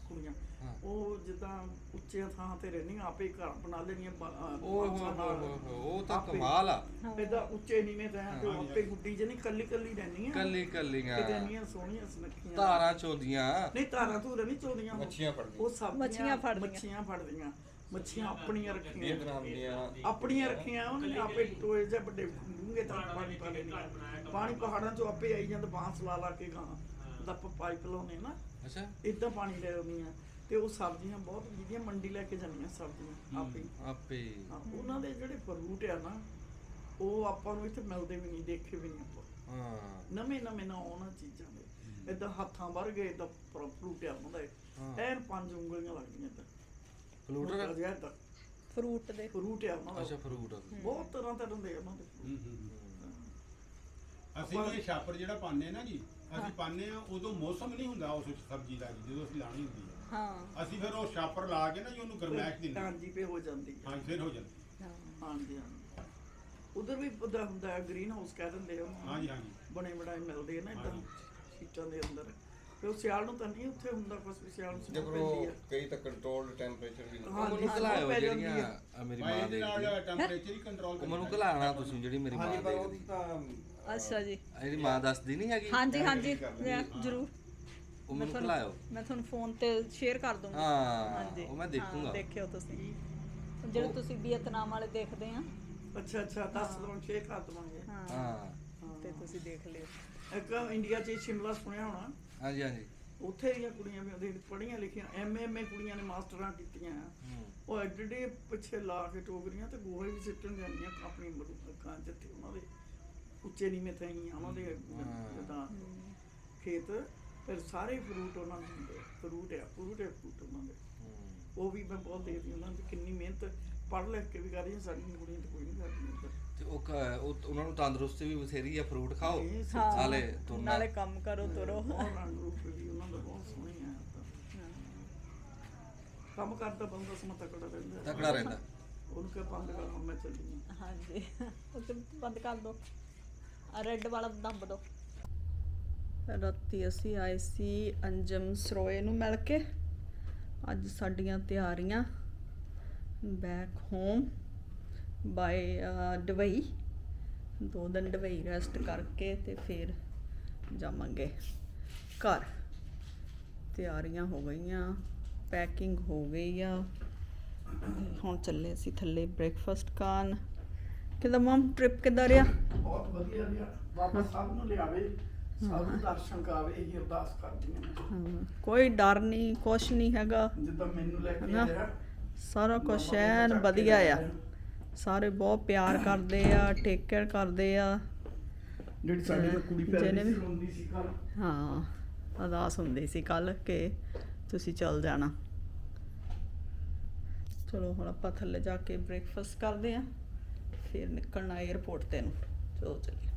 ਕੁੜੀਆਂ ਹਾਂ। ਉਹ ਜਿੱਦਾਂ ਉੱਚੇ ਥਾਂ ਤੇ ਰਹਿੰਦੀਆਂ ਆਪੇ ਘਰ ਬਣਾ ਲੈਣੀਆਂ ਬ- ਅਹ ਬਾਂਸਾਂ ਹੋਏ ਨਾਲ। ਹੋਏ ਹੋਏ, ਉਹ ਤਾਂ ਆਪੇ। ਕਮਾਲ ਆ ਏਦਾਂ ਉੱਚੇ ਨੀਵੇਂ ਤੇ ਤੇ ਉਹ। ਆਪੇ ਗੁੱਡੀ ਜਿਹੀ ਕੱਲੀ ਕੱਲੀ ਰਹਿੰਦੀਆਂ ਕੱਲੀ ਕੱਲੀਆਂ ਕਿਤੇ ਇੰਨੀਆਂ ਸੋਹਣੀਆਂ ਸੁਨੱਖੀਆਂ ਧਾਰਾਂ ਚੋਦੀਆਂ ਨਹੀਂ ਤਾਰਾਂ ਧੂਰਾਂ ਨਹੀਂ ਚੋਦੀਆਂ ਉਹ। ਮੱਛੀਆਂ ਫੜਦੀਆਂ ਉਹ ਸਭ ਮੱਛੀਆਂ ਫੜਦੀਆਂ। ਮੱਛੀਆਂ ਫੜਦੀਆਂ ਮੱਛੀਆਂ ਆਪਣੀਆਂ ਰੱਖੀਆਂ। ਆਪਣੀਆਂ ਰੱਖੀਆਂ ਉਹਨੇ ਆਪੇ ਟੋਏ ਜਿਹੇ ਵੱਡੇ ਡੂੰਘੇ ਤਾਂ ਪਾਣੀ ਪਾ ਲੈਣੀਆਂ ਪਾਣੀ ਪਹਾੜਾਂ ਚੋਂ ਆਪੇ ਆਈ ਜਾਂਦਾ ਬਾਂਸ ਲਾ ਲਾ ਕੇ ਗਾਂ ਆਪਾਂ ਪਾਈਪ ਲਾਉਨੇ ਨਾ ਅੱਛਾ। ਇਦਾਂ ਪਾਣੀ ਲੈ ਆਉਂਦੀਆਂ ਤੇ ਉਹ ਸਬਜ਼ੀਆਂ ਬਹੁਤ ਜਿਹੜੀਆਂ ਮੰਡੀ ਲੈ ਕੇ ਜਾਂਦੀਆਂ ਸਬਜ਼ੀਆਂ ਆਪੇ। ਆਪੇ। ਉਹਨਾਂ ਦੇ ਜਿਹੜੇ ਫਰੂਟ ਆ ਨਾ ਉਹ ਆਪਾਂ ਨੂੰ ਇੱਥੇ ਮਿਲਦੇ ਵੀ ਨਹੀਂ ਦੇਖੇ ਵੀ ਨਹੀਂ ਆਪਾਂ। ਹਾਂ। ਨਵੇਂ ਨਵੇਂ ਨਾ ਉਹਨਾਂ ਚੀਜ਼ਾਂ ਦੇ। ਇਦਾਂ ਹੱਥਾਂ ਵਰ ਗਏ ਇਦਾਂ ਫਰੂਟ ਆ ਉਹਨਾਂ ਦਾ। ਹਾਂ। ਐਨ ਪੰਜ ਉਂਗਲੀਆਂ ਲੱਗਦੀਆਂ ਇਦਾਂ ਫਲੂਟਰ ਏਦਾਂ ਫਰੂਟ ਦੇ। ਫਰੂਟ ਆ ਉਹਨਾਂ ਅੱਛਾ ਦਾ ਫਰੂਟ ਬਹੁਤ ਤਰ੍ਹਾਂ ਤਰ੍ਹਾਂ ਦੇ ਆ ਉਹਨਾਂ ਦੇ। ਹੂੰ, ਹੂੰ, ਹੂੰ। ਅਸੀਂ ਇਹ ਛਾਪਰ ਜਿਹੜਾ ਪਾਉਂਦੇ ਨਾ ਜੀ ਅਸੀਂ ਪਾਉਂਦੇ ਆ ਉਦੋਂ ਮੌਸਮ ਨਹੀਂ ਹੁੰਦਾ ਉਸ ਸਬਜ਼ੀ ਦਾ ਜੀ, ਜਦੋਂ ਅਸੀਂ ਲਾਣੀ ਹੁੰਦੀ ਹੈ ਹਾਂ। ਅਸੀਂ ਫਿਰ ਉਹ ਛਾਪਰ ਲਾ ਕੇ ਨਾ ਜੀ ਉਹਨੂੰ ਗਰਮੈਸ਼ ਦਿੰਦੇ ਹਾਂ ਹਾਂਜੀ ਪੇ ਹੋ ਜਾਂਦੀ ਹੈ ਹਾਂਜੀ ਫਿਰ ਹੋ ਜਾਂਦੀ ਹਾਂਜੀ ਹਾਂਜੀ। ਉਧਰ ਵੀ ਉਹਦਾ ਹੁੰਦਾ ਗ੍ਰੀਨ ਹਾਊਸ ਕਹਿ ਦਿੰਦੇ ਆ। ਉਹਨੂੰ। ਹਾਂਜੀ ਹਾਂਜੀ। ਬਣੇ ਬਣਾਏ ਮਿਲਦੇ ਆ ਨਾ ਇਦਾਂ। ਹਾਂਜੀ। ਸ਼ੀਟਾਂ ਦੇ ਅੰਦਰ। ਤੇ ਉਹ ਸਿਆਲ ਨੂੰ ਤਾਂ ਨਹੀਂ ਉੱਥੇ ਹੁੰਦਾ ਕੁਝ ਵੀ ਸਿਆਲ ਨੂੰ ਪੈਂਦੀ ਆ। ਕਈ ਤਾਂ ਕੰਟਰੋਲਡ ਟੈਂਪਰੇਚਰ ਵੀ ਹਾਂ, ਮੈਨੂੰ ਹਾਂ, ਘਲਾਇਓ ਜਿਹੜੀਆਂ ਮੇਰੀ ਮੈਂ ਇਹਦੇ ਦੇਖਦੀ ਟੈਂਪਰੇਚਰ ਹੀ ਕੰਟਰੋਲ ਉਹ ਮੈਨੂੰ ਘਲਾਣਾ ਤੁਸੀਂ ਜਿਹੜੀ ਮੇਰੀ ਮਾਂ ਹਾਂਜੀ ਪਰ ਦੇਖਦੀ। ਉਹਦੀ ਤਾਂ ਅੱਛਾ ਜੀ। ਆ ਜਿਹੜੀ ਮਾਂ ਦੱਸਦੀ ਨਹੀਂ ਹੈਗੀ। ਹਾਂਜੀ ਹਾਂਜੀ ਕਰ ਜ਼ਰੂਰ। ਉਹ ਮੈਂ ਮੈਨੂੰ ਤੁਹਾਨੂੰ- ਘਲਾਇਓ ਮੈਂ ਤੁਹਾਨੂੰ ਫੋਨ ਤੇ ਸ਼ੇਅਰ ਕਰ ਦੂੰਗੀ ਹਾਂ ਹਾਂਜੀ। ਉਹ ਮੈਂ ਦੇਖੂੰਗਾ। ਦੇਖਿਓ ਤੁਸੀਂ। ਜਿਹੜੇ ਤੁਸੀਂ ਵੀਅਤਨਾਮ ਵਾਲੇ ਦੇਖਦੇ ਆ। ਅੱਛਾ ਅੱਛਾ ਦੱਸ ਦੋ ਛੇ ਖਾ ਦਵਾਂਗੇ। ਹਾਂ। ਹਾਂ। ਤੇ ਤੁਸੀਂ ਦੇਖ ਲਿਓ। ਇੱਕ ਇੰਡੀਆ 'ਚ ਸ਼ਿਮਲਾ ਸੁਣਿਆ ਹੋਣਾ। ਹਾਂਜੀ ਹਾਂਜੀ। ਉੱਥੇ ਦੀਆਂ ਕੁੜੀਆਂ ਵੀ ਉਹਦੇ ਪੜ੍ਹੀਆਂ ਲਿਖੀਆਂ ਐਮਐਮਏ ਕੁੜੀਆਂ ਨੇ ਮਾਸਟਰਾਂ ਕੀਤੀਆਂ। ਆ। ਉਹ ਐਡੇ ਪਿੱਛੇ ਲਾ ਕੇ ਟੋਕਰੀਆਂ ਤੇ ਗੋਹੇ ਵੀ ਸਿੱਟਣ ਜਾਂਦੀਆਂ ਆਪਣੀ ਮਰੂ ਅੱਖਾਂ ਜਿੱਥੇ ਉਹਨਾਂ ਦੇ ਉੱਚੇ ਨੀਵੇਂ ਥਾਈਆਂ ਉਹਨਾਂ ਦੇ ਜਿੱਦਾਂ ਖੇਤ ਫਿਰ ਸਾਰੇ ਫਰੂਟ ਉਹਨਾਂ ਦੇ ਹੁੰਦੇ ਫਰੂਟ ਆ ਫਰੂਟ ਆ ਫਰੂਟ ਉਹਨਾਂ ਦੇ। ਉਹ ਵੀ ਮੈਂ ਬਹੁਤ ਦੇਖਦੀ ਉਹਨਾਂ ਦੀ ਕਿੰਨੀ ਮਿਹਨਤ ਪੜ੍ਹ ਲਿਖ ਕੇ ਵੀ ਕਰ ਰਹੀਆਂ ਸਾਡੀਆਂ ਕੁੜੀਆਂ ਤੇ ਕੋਈ ਨਹੀਂ ਉੱਧਰ। ਤੇ ਉਹ ਕ- ਉਹ- ਉਹਨਾਂ ਨੂੰ ਤੰਦਰੁਸਤੀ ਵੀ ਬਥੇਰੀ ਆ ਫਰੂਟ ਖਾਓ ਇਹ ਸੱਚੀ ਹਾਂ, ਨਾਲੇ ਤੁਰਨਾ। ਨਾਲੇ ਕੰਮ ਕਰੋ ਤੁਰੋ। ਰੂਪ ਵੀ ਉਹਨਾਂ ਦਾ ਬਹੁਤ ਸੋਹਣੀ ਆ ਕੰਮ ਕਰਦਾ ਬੰਦਾ ਸਮਾਂ ਤਕੜਾ ਰਹਿੰਦਾ। ਤਕੜਾ ਰਹਿੰਦਾ। ਉਹਨੂੰ ਕਹ ਬੰਦ ਕਰ ਮੈਂ ਚੱਲੀ ਆਂ। ਹਾਂਜੀ। ਉਹ ਤੇ ਬੰਦ ਕਰ ਦੋ। ਆ ਰੈੱਡ ਵਾਲਾ ਦੱਬ ਦੋ। ਰਾਤੀ ਅਸੀਂ ਆਏ ਸੀ ਅੰਜਮ ਸਰੋਏ ਨੂੰ ਮਿਲ ਕੇ। ਅੱਜ ਸਾਡੀਆਂ ਤਿਆਰੀਆਂ। ਬੈਕ ਹੋਮ ਬਾਏ ਦੁਬਈ ਦੋ ਦਿਨ ਦੁਬਈ ਰੈਸਟ ਕਰਕੇ ਤੇ ਫਿਰ ਜਾਵਾਂਗੇ ਘਰ। ਤਿਆਰੀਆਂ ਹੋ ਗਈਆਂ ਪੈਕਿੰਗ ਹੋ ਗਈ ਆ। ਹੁਣ ਚੱਲੇ ਅਸੀਂ ਥੱਲੇ ਬ੍ਰੇਕਫਾਸਟ ਕਰਨ ਕਿਦਾਂ ਮਮ ਟ੍ਰਿਪ ਕਿੱਦਾਂ ਰਿਹਾ? ਬਹੁਤ ਵਧੀਆ ਰਿਹਾ। ਬਾਬਾ ਸਭ ਨੂੰ ਲਿਆਵੇ ਸਭ ਦਰਸ਼ਨ ਕਰਾਵੇ ਇਹ ਅਰਦਾਸ ਹਾਂ, ਕੋਈ ਡਰ ਨਹੀਂ ਕੁਛ ਨਹੀਂ ਹੈਗਾ। ਜਿੱਦਾਂ ਮੈਨੂੰ ਲੈ ਕੇ ਹਨਾ? ਸਾਰਾ ਕੁਛ ਐਨ ਵਧੀਆ ਆ। ਸਾਰੇ ਬਹੁਤ ਪਿਆਰ ਕਰਦੇ ਆ ਟੇਕ ਕੇਅਰ ਕਰਦੇ ਆ। ਜਿਹੜੀ ਸਾਡੀ ਹਾਂ, ਕੁੜੀ ਵੀ- ਸੀ ਰੋਂਦੀ ਸੀ ਕੱਲ ਹਾਂ ਅਰਦਾਸ ਹੁੰਦੀ ਸੀ ਕੱਲ ਕਿ ਤੁਸੀਂ ਚੱਲ ਜਾਣਾ। ਚਲੋ ਹੁਣ ਆਪਾਂ ਥੱਲੇ ਜਾ ਕੇ ਬ੍ਰੇਕਫਾਸਟ ਕਰਦੇ ਆ। ਫਿਰ ਨਿਕਲਣਾ 에어ਪੋਰਟ ਤੇ ਨੂੰ ਚਲੋ ਚੱਲੀਏ।